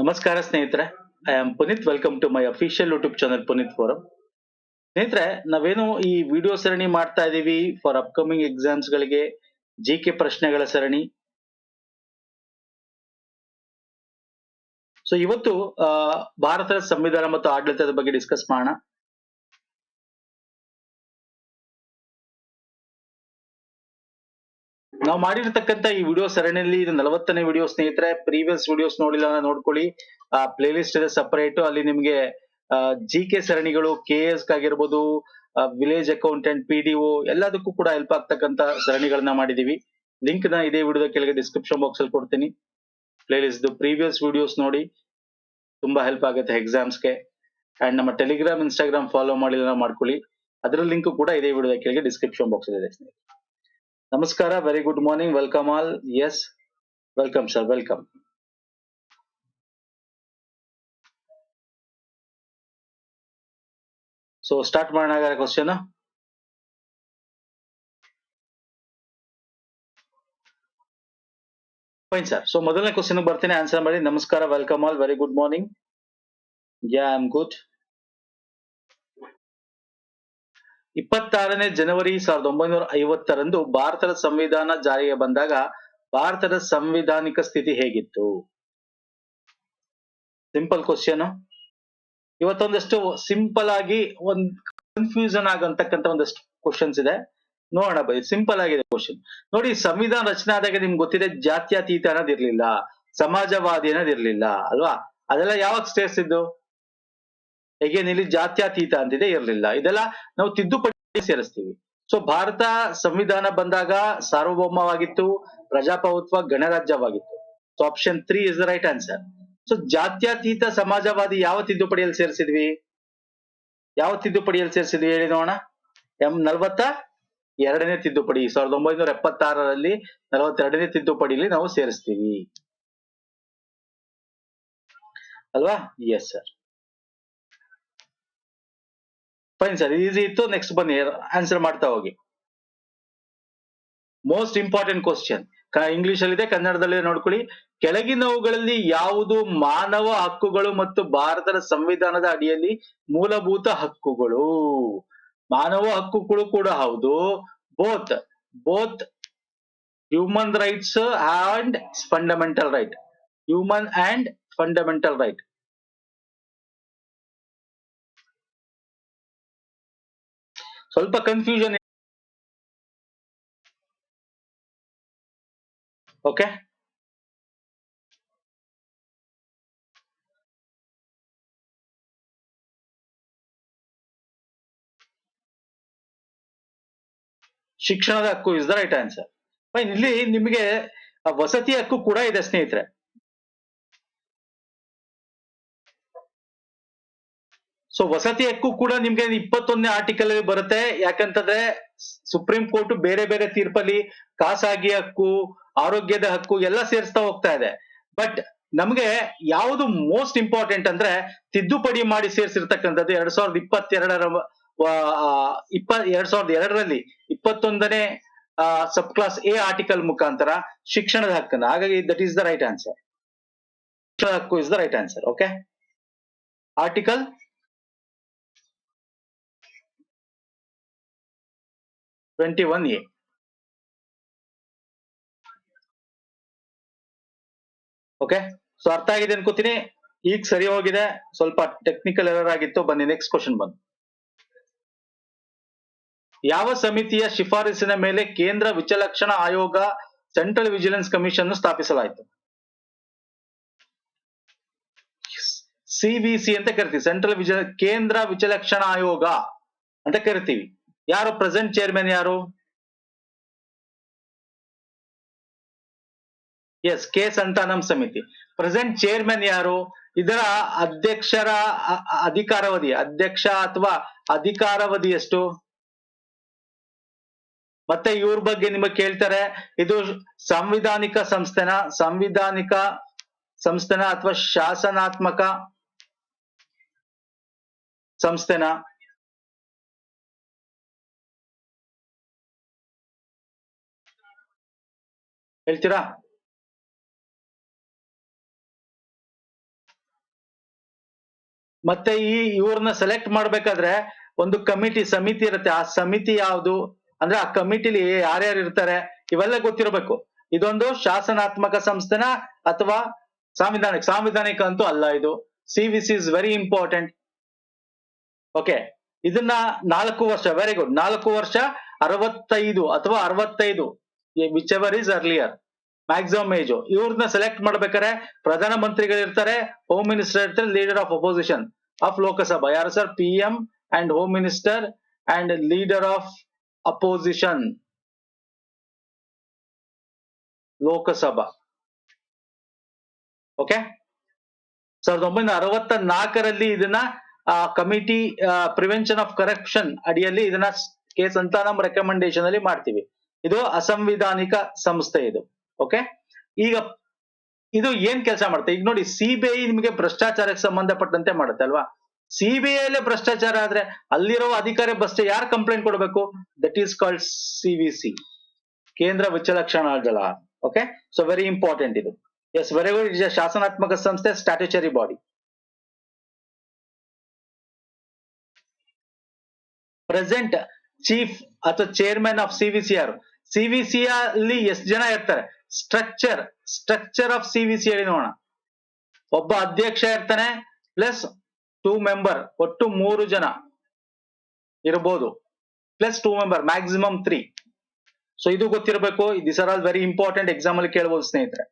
ನಮಸ್ಕಾರ ಸ್ನೇಹಿತರೆ. I am Puneeth welcome to my official YouTube channel Puneeth forum ಸ್ನೇಹಿತರೆ, ನಾವೇನು ಈ ವಿಡಿಯೋ ಸರಣಿ ಮಾಡ್ತಾ ಇದ್ದೀವಿ ಫಾರ್ ಅಪ್ಕಮಿಂಗ್ ಎಕ್ಸಾಮ್ಸ್ ಗಳಿಗೆ ಜಿ ಕೆ ಪ್ರಶ್ನೆಗಳ ಸರಣಿ. ಸೊ ಇವತ್ತು ಭಾರತದ ಸಂವಿಧಾನ ಮತ್ತು ಆಡಳಿತದ ಬಗ್ಗೆ ಡಿಸ್ಕಸ್ ಮಾಡೋಣ. ನಾವು ಮಾಡಿರ್ತಕ್ಕಂತ ಈ ವಿಡಿಯೋ ಸರಣಿಯಲ್ಲಿ ಇದು ನಲವತ್ತನೇ ವಿಡಿಯೋ ಸ್ನೇಹಿತರೆ ಪ್ರೀವಿಯಸ್ ವಿಡಿಯೋಸ್ ನೋಡಿಲ್ಲ ಅಂದ್ರೆ ನೋಡ್ಕೊಳ್ಳಿ. ಆ ಪ್ಲೇಲಿಸ್ಟ್ ಇದೆ ಸಪರೇಟ್ ಅಲ್ಲಿ ನಿಮ್ಗೆ ಜಿ ಕೆ ಸರಣಿಗಳು ಕೆ ಎಸ್ ಆಗಿರ್ಬೋದು village accountant P D O ಎಲ್ಲದಕ್ಕೂ ಕೂಡ ಹೆಲ್ಪ್ ಆಗ್ತಕ್ಕಂತ ಸರಣಿಗಳನ್ನ ಮಾಡಿದೀವಿ. ಲಿಂಕ್ನ ಇದೇ ವಿಡಿಯೋದ ಕೆಳಗೆ ಡಿಸ್ಕ್ರಿಪ್ಷನ್ ಬಾಕ್ಸ್ ಅಲ್ಲಿ ಕೊಡ್ತೀನಿ. ಪ್ಲೇಲಿಸ್ಟ್ ಪ್ರೀವಿಯಸ್ ವಿಡಿಯೋಸ್ ನೋಡಿ. ತುಂಬಾ ಹೆಲ್ಪ್ ಆಗುತ್ತೆ ಎಕ್ಸಾಮ್ಸ್ಗೆ ಅಂಡ್ ನಮ್ಮ ಟೆಲಿಗ್ರಾಮ್ ಇನ್ಸ್ಟಾಗ್ರಾಮ್ ಫಾಲೋ ಮಾಡಿಲ್ಲ ಮಾಡ್ಕೊಳ್ಳಿ. ಅದರ ಲಿಂಕ್ ಕೂಡ ಇದೇ ವಿಡಿಯೋದ ಕೆಳಗೆ ಡಿಸ್ಕ್ರಿಪ್ಷನ್ ಬಾಕ್ಸ್ ಇದೆ ಸ್ನೇಹಿತರೆ ನಮಸ್ಕಾರ very good morning welcome all yes welcome sir welcome so start ಮಾಡೋಣ ಕ್ವಶನ್ ಫೈನ್ ಸರ್ ಸೊ ಮೊದಲನೇ ಕ್ವಶನ್ ಬರ್ತೀನಿ ಆನ್ಸರ್ ಮಾಡಿ. ನಮಸ್ಕಾರ welcome all very good morning ya I am good ಇಪ್ಪತ್ತಾರನೇ ಜನವರಿ ಸಾವಿರದ ಒಂಬೈನೂರ ಐವತ್ತರಂದು ಭಾರತದ ಸಂವಿಧಾನ ಜಾರಿಗೆ ಬಂದಾಗ ಭಾರತದ ಸಂವಿಧಾನಿಕ ಸ್ಥಿತಿ ಹೇಗಿತ್ತು? ಸಿಂಪಲ್ ಕ್ವಶನ್ ಇವತ್ತೊಂದಷ್ಟು ಸಿಂಪಲ್ ಆಗಿ ಒಂದ್ ಕನ್ಫ್ಯೂಷನ್ ಆಗಂತಕ್ಕಂತ ಒಂದಷ್ಟು ಕ್ವಶನ್ಸ್ ಇದೆ. ನೋಡೋಣ ಬೈ ಸಿಂಪಲ್ ಆಗಿದೆ ಕ್ವಶನ್ ನೋಡಿ, ಸಂವಿಧಾನ ರಚನೆ ಆದಾಗ ನಿಮ್ಗೆ ಗೊತ್ತಿದೆ, ಜಾತ್ಯತೀತ ಅನ್ನೋದು ಇರ್ಲಿಲ್ಲ, ಸಮಾಜವಾದಿ ಅನ್ನೋದು ಇರ್ಲಿಲ್ಲ, ಅಲ್ವಾ? ಅದೆಲ್ಲ ಯಾವಾಗ ಸೇರಿಸಿದ್ದು ಹೇಗೆ ಇಲ್ಲಿ ಜಾತ್ಯತೀತ ಅಂತಿದೆ, ಇರಲಿಲ್ಲ. ಇದೆಲ್ಲ ನಾವು ತಿದ್ದುಪಡಿ ಸೇರಿಸ್ತೀವಿ. ಸೊ ಭಾರತ ಸಂವಿಧಾನ ಬಂದಾಗ ಸಾರ್ವಭೌಮವಾಗಿತ್ತು, ಪ್ರಜಾಪ್ರಭುತ್ವ ಗಣರಾಜ್ಯವಾಗಿತ್ತು. So option three is the right answer so ಜಾತ್ಯತೀತ ಸಮಾಜವಾದಿ ಯಾವ ತಿದ್ದುಪಡಿಯಲ್ಲಿ ಸೇರಿಸಿದ್ವಿ? ಯಾವ ತಿದ್ದುಪಡಿಯಲ್ಲಿ ಸೇರಿಸಿದ್ವಿ ಹೇಳಿ ನೋಡೋಣ. ಎಂ ನಲ್ವತ್ತ ಎರಡನೇ ತಿದ್ದುಪಡಿ, ಸಾವಿರದ ಒಂಬೈನೂರ ಎಪ್ಪತ್ತಾರರಲ್ಲಿ ನಲವತ್ತೆರಡನೇ ತಿದ್ದುಪಡಿಯಲ್ಲಿ ನಾವು ಸೇರಿಸ್ತೀವಿ. ಅಲ್ವಾ? Yes sir fine sir easy ಇತ್ತು. ನೆಕ್ಸ್ಟ್ ಬನ್ನಿ. ಆನ್ಸರ್ ಮಾಡ್ತಾ ಹೋಗಿ. ಮೋಸ್ಟ್ ಇಂಪಾರ್ಟೆಂಟ್ ಕ್ವಶನ್ ಇಂಗ್ಲಿಷ್ ಅಲ್ಲಿದೆ ಕನ್ನಡದಲ್ಲಿ ನೋಡ್ಕೊಳ್ಳಿ. ಕೆಳಗಿನವುಗಳಲ್ಲಿ ಯಾವುದು ಮಾನವ ಹಕ್ಕುಗಳು ಮತ್ತು ಭಾರತದ ಸಂವಿಧಾನದ ಅಡಿಯಲ್ಲಿ ಮೂಲಭೂತ ಹಕ್ಕುಗಳು? ಮಾನವ ಹಕ್ಕುಗಳು ಕೂಡ ಹೌದು. Both both human rights and fundamental right human and fundamental right ಸ್ವಲ್ಪ ಕನ್ಫ್ಯೂಷನ್ ಓಕೆ ಶಿಕ್ಷಣದ ಹಕ್ಕು is the right answer fine ಇಲ್ಲಿ ನಿಮಗೆ ವಸತಿ ಹಕ್ಕು ಕೂಡ ಇದೆ ಸ್ನೇಹಿತರೆ. ಸೊ ವಸತಿ ಹಕ್ಕು ಕೂಡ ನಿಮ್ಗೆ ಇಪ್ಪತ್ತೊಂದನೇ ಆರ್ಟಿಕಲ್ ಅಲ್ಲಿ ಬರುತ್ತೆ. ಯಾಕಂತಂದ್ರೆ ಸುಪ್ರೀಂ ಕೋರ್ಟ್ ಬೇರೆ ಬೇರೆ ತೀರ್ಪಲ್ಲಿ ಖಾಸಗಿ ಹಕ್ಕು, ಆರೋಗ್ಯದ ಹಕ್ಕು ಎಲ್ಲ ಸೇರಿಸ್ತಾ ಹೋಗ್ತಾ ಇದೆ. ಬಟ್ ನಮ್ಗೆ ಯಾವುದು ಮೋಸ್ಟ್ ಇಂಪಾರ್ಟೆಂಟ್ ಅಂದ್ರೆ, ತಿದ್ದುಪಡಿ ಮಾಡಿ ಸೇರಿಸಿರ್ತಕ್ಕಂಥದ್ದು ಎರಡ್ ಸಾವಿರದ ಇಪ್ಪತ್ತೆರಡರ ಇಪ್ಪ, ಎರಡ್ ಸಾವಿರದ ಎರಡರಲ್ಲಿ ಇಪ್ಪತ್ತೊಂದನೇ ಸಬ್ ಕ್ಲಾಸ್ ಎ ಆರ್ಟಿಕಲ್ ಮುಖಾಂತರ ಶಿಕ್ಷಣದ ಹಕ್ಕನ್ನ. ಹಾಗಾಗಿ that is the right answer ಹಕ್ಕು is the right answer okay article twenty one A okay so ಅರ್ಥ ಆಗಿದೆ ಅನ್ಕೋತೀನಿ. ಈಗ ಸರಿ ಹೋಗಿದೆ. ಸ್ವಲ್ಪ ಟೆಕ್ನಿಕಲ್ ಎರರ್ ಆಗಿತ್ತು. ಬನ್ನಿ ನೆಕ್ಸ್ಟ್ ಕ್ವಶನ್ ಬಂದು. ಯಾವ ಸಮಿತಿಯ ಶಿಫಾರಸಿನ ಮೇಲೆ ಕೇಂದ್ರ ವಿಚಲಕ್ಷಣ ಆಯೋಗ ಸೆಂಟ್ರಲ್ ವಿಜಿಲೆನ್ಸ್ ಕಮಿಷನ್ ಸ್ಥಾಪಿಸಲಾಯಿತು? ಸಿವಿಸಿ ಅಂತ ಕರಿತೀವಿ. ಸೆಂಟ್ರಲ್ ವಿಜಿ ಕೇಂದ್ರ ವಿಚಲಕ್ಷಣ ಆಯೋಗ ಅಂತ ಕರಿತೀವಿ. ಯಾರು ಪ್ರೆಸೆಂಟ್ ಚೇರ್ಮನ್ ಯಾರು? ಎಸ್ ಕೆ ಸಂತಾನಂ ಸಮಿತಿ ಪ್ರೆಸೆಂಟ್ ಚೇರ್ಮನ್ ಯಾರು? ಇದರ ಅಧ್ಯಕ್ಷರ ಅಧಿಕಾರಾವಧಿ, ಅಧ್ಯಕ್ಷ ಅಥವಾ ಅಧಿಕಾರಾವಧಿ ಎಷ್ಟು? ಮತ್ತೆ ಇವ್ರ ಬಗ್ಗೆ ನಿಮಗೆ ಕೇಳ್ತಾರೆ, ಇದು ಸಂವಿಧಾನಿಕ ಸಂಸ್ಥೆನ? ಸಂವಿಧಾನಿಕ ಸಂಸ್ಥೆನ ಅಥವಾ ಶಾಸನಾತ್ಮಕ ಸಂಸ್ಥೆನ? ಹೇಳ್ತೀರಾ? ಮತ್ತೆ ಈ ಇವ್ರನ್ನ ಸೆಲೆಕ್ಟ್ ಮಾಡ್ಬೇಕಾದ್ರೆ ಒಂದು ಕಮಿಟಿ ಸಮಿತಿ ಇರುತ್ತೆ. ಆ ಸಮಿತಿ ಯಾವುದು? ಅಂದ್ರೆ ಆ ಕಮಿಟಿಲಿ ಯಾರ್ಯಾರು ಇರ್ತಾರೆ? ಇವೆಲ್ಲ ಗೊತ್ತಿರಬೇಕು. ಇದೊಂದು ಶಾಸನಾತ್ಮಕ ಸಂಸ್ಥೆನ ಅಥವಾ ಸಾಂವಿಧಾನಿಕ ಸಾಂವಿಧಾನಿಕ ಅಂತೂ ಅಲ್ಲ ಇದು. CVC is very important okay ಇದನ್ನ ನಾಲ್ಕು ವರ್ಷ ವೆರಿ ಗುಡ್ ನಾಲ್ಕು ವರ್ಷ, ಅರವತ್ತೈದು ಅಥವಾ ಅರವತ್ತೈದು. Whichever is earlier maximum age ಇವ್ರನ್ನ ಸೆಲೆಕ್ಟ್ ಮಾಡ್ಬೇಕಾದ್ರೆ ಪ್ರಧಾನ ಮಂತ್ರಿಗಳು ಇರ್ತಾರೆ ಹೋಮ್ ಮಿನಿಸ್ಟರ್ ಇರ್ತಾರೆ leader of opposition of Lok Sabha ಯಾರು sir P M and home minister and leader of opposition Lok Sabha okay ಸಾವಿರದ ಒಂಬೈನೂರ ಅರವತ್ತ ನಾಲ್ಕರಲ್ಲಿ ಇದನ್ನ ಕಮಿಟಿ ಪ್ರಿವೆನ್ಷನ್ ಆಫ್ ಕರಪ್ಷನ್ ಅಡಿಯಲ್ಲಿ ಇದನ್ನ ಕೆ ಸಂತಾನಂ ರೆಕಮೆಂಡೇಶನ್ ಅಲ್ಲಿ ಮಾಡ್ತೀವಿ. ಇದು ಅಸಂವಿಧಾನಿಕ ಸಂಸ್ಥೆ ಇದು ಓಕೆ ಈಗ ಇದು ಏನ್ ಕೆಲಸ ಮಾಡುತ್ತೆ? ಈಗ ನೋಡಿ ಸಿಬಿಐ ನಿಮಗೆ ಭ್ರಷ್ಟಾಚಾರಕ್ಕೆ ಸಂಬಂಧಪಟ್ಟಂತೆ ಮಾಡುತ್ತೆ ಅಲ್ವಾ? ಸಿಬಿಐ ಅಲ್ಲೇ ಭ್ರಷ್ಟಾಚಾರ ಆದ್ರೆ ಅಲ್ಲಿರೋ ಅಧಿಕಾರಿ ಬಸ್ ಯಾರು ಕಂಪ್ಲೇಂಟ್ ಕೊಡಬೇಕು? That is called C V C ಕೇಂದ್ರ ವಿಚಲಕ್ಷಣಾ ದಳ ಓಕೆ ಸೊ ವೆರಿ ಇಂಪಾರ್ಟೆಂಟ್ ಇದು. ಎಸ್ ವೆರಿ ಗುಡ್ ಇಟ್ ಶಾಸನಾತ್ಮಕ ಸಂಸ್ಥೆ ಸ್ಟ್ಯಾಟ್ಯೂಚರಿ ಬಾಡಿ ಪ್ರೆಸೆಂಟ್ ಚೀಫ್ ಅಥವಾ ಚೇರ್ಮನ್ ಆಫ್ ಸಿವಿಸಿ ಯಾರು ಸಿವಿಸಿ ಅಲ್ಲಿ ಎಷ್ಟು ಜನ ಇರ್ತಾರೆ? ಸ್ಟ್ರಕ್ಚರ್ ಸ್ಟ್ರಕ್ಚರ್ ಆಫ್ ಸಿವಿಸಿ ಹೇಳಿ ನೋಡೋಣ. ಒಬ್ಬ ಅಧ್ಯಕ್ಷ ಇರ್ತಾನೆ ಪ್ಲಸ್ ಟೂ ಮೆಂಬರ್ ಒಟ್ಟು ಮೂರು ಜನ ಇರಬಹುದು plus two member maximum three so ಇದು ಗೊತ್ತಿರಬೇಕು. This are all very important exam ಅಲ್ಲಿ ಕೇಳಬಹುದು ಸ್ನೇಹಿತರೆ.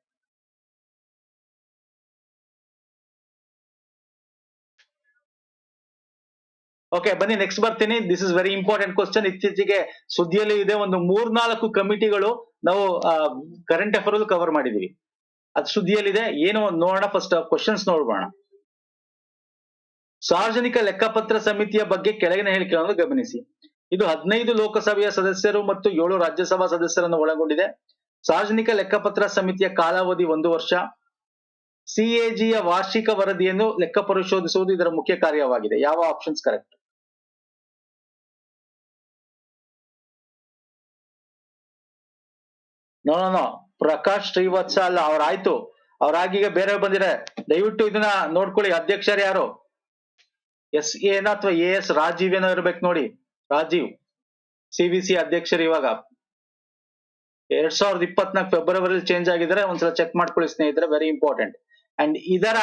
ಓಕೆ ಬನ್ನಿ ನೆಕ್ಸ್ಟ್ ಬರ್ತೀನಿ. This is very important question ಇತ್ತೀಚೆಗೆ ಸುದ್ದಿಯಲ್ಲಿ ಇದೆ, ಒಂದು ಮೂರ್ನಾಲ್ಕು ಕಮಿಟಿಗಳು ನಾವು ಕರೆಂಟ್ ಅಫೇರ್ ಕವರ್ ಮಾಡಿದೀವಿ. ಅದು ಸುದ್ದಿಯಲ್ಲಿದೆ. ಏನು ನೋಡೋಣ ಫಸ್ಟ್ ಕ್ವಶನ್ಸ್ ನೋಡ್ಬೋಣ ಸಾರ್ವಜನಿಕ ಲೆಕ್ಕಪತ್ರ ಸಮಿತಿಯ ಬಗ್ಗೆ ಕೆಳಗಿನ ಹೇಳಿಕೆಗಳನ್ನು ಗಮನಿಸಿ. ಇದು ಹದಿನೈದು ಲೋಕಸಭೆಯ ಸದಸ್ಯರು ಮತ್ತು ಏಳು ರಾಜ್ಯಸಭಾ ಸದಸ್ಯರನ್ನು ಒಳಗೊಂಡಿದೆ. ಸಾರ್ವಜನಿಕ ಲೆಕ್ಕಪತ್ರ ಸಮಿತಿಯ ಕಾಲಾವಧಿ ಒಂದು ವರ್ಷ. ಸಿಎಜಿಯ ವಾರ್ಷಿಕ ವರದಿಯನ್ನು ಲೆಕ್ಕ ಪರಿಶೋಧಿಸುವುದು ಇದರ ಮುಖ್ಯ ಕಾರ್ಯವಾಗಿದೆ. ಯಾವ options correct no no Prakash Srivatsa ಅಲ್ಲ ಅವ್ರಾಯ್ತು ಅವ್ರಾಗೀಗ ಬೇರೆ ಬಂದಿದೆ ದಯವಿಟ್ಟು ಇದನ್ನ ನೋಡ್ಕೊಳ್ಳಿ. ಅಧ್ಯಕ್ಷರು ಯಾರು? ಎಸ್ ಎನ ಅಥವಾ ಎ ಎಸ್ ರಾಜೀವ್ ಏನೋ ಇರ್ಬೇಕು ನೋಡಿ. ರಾಜೀವ್, ಸಿ ವಿ ಸಿ ಅಧ್ಯಕ್ಷರು ಇವಾಗ. ಎರಡ್ ಸಾವಿರದ ಇಪ್ಪತ್ನಾಲ್ಕು ಫೆಬ್ರವರಿ ಚೇಂಜ್ ಆಗಿದ್ರೆ ಒಂದ್ಸಲ ಚೆಕ್ ಮಾಡ್ಕೊಳ್ಳಿ ಸ್ನೇಹಿತರೆ ವೆರಿ ಇಂಪಾರ್ಟೆಂಟ್ ಅಂಡ್ ಇದರ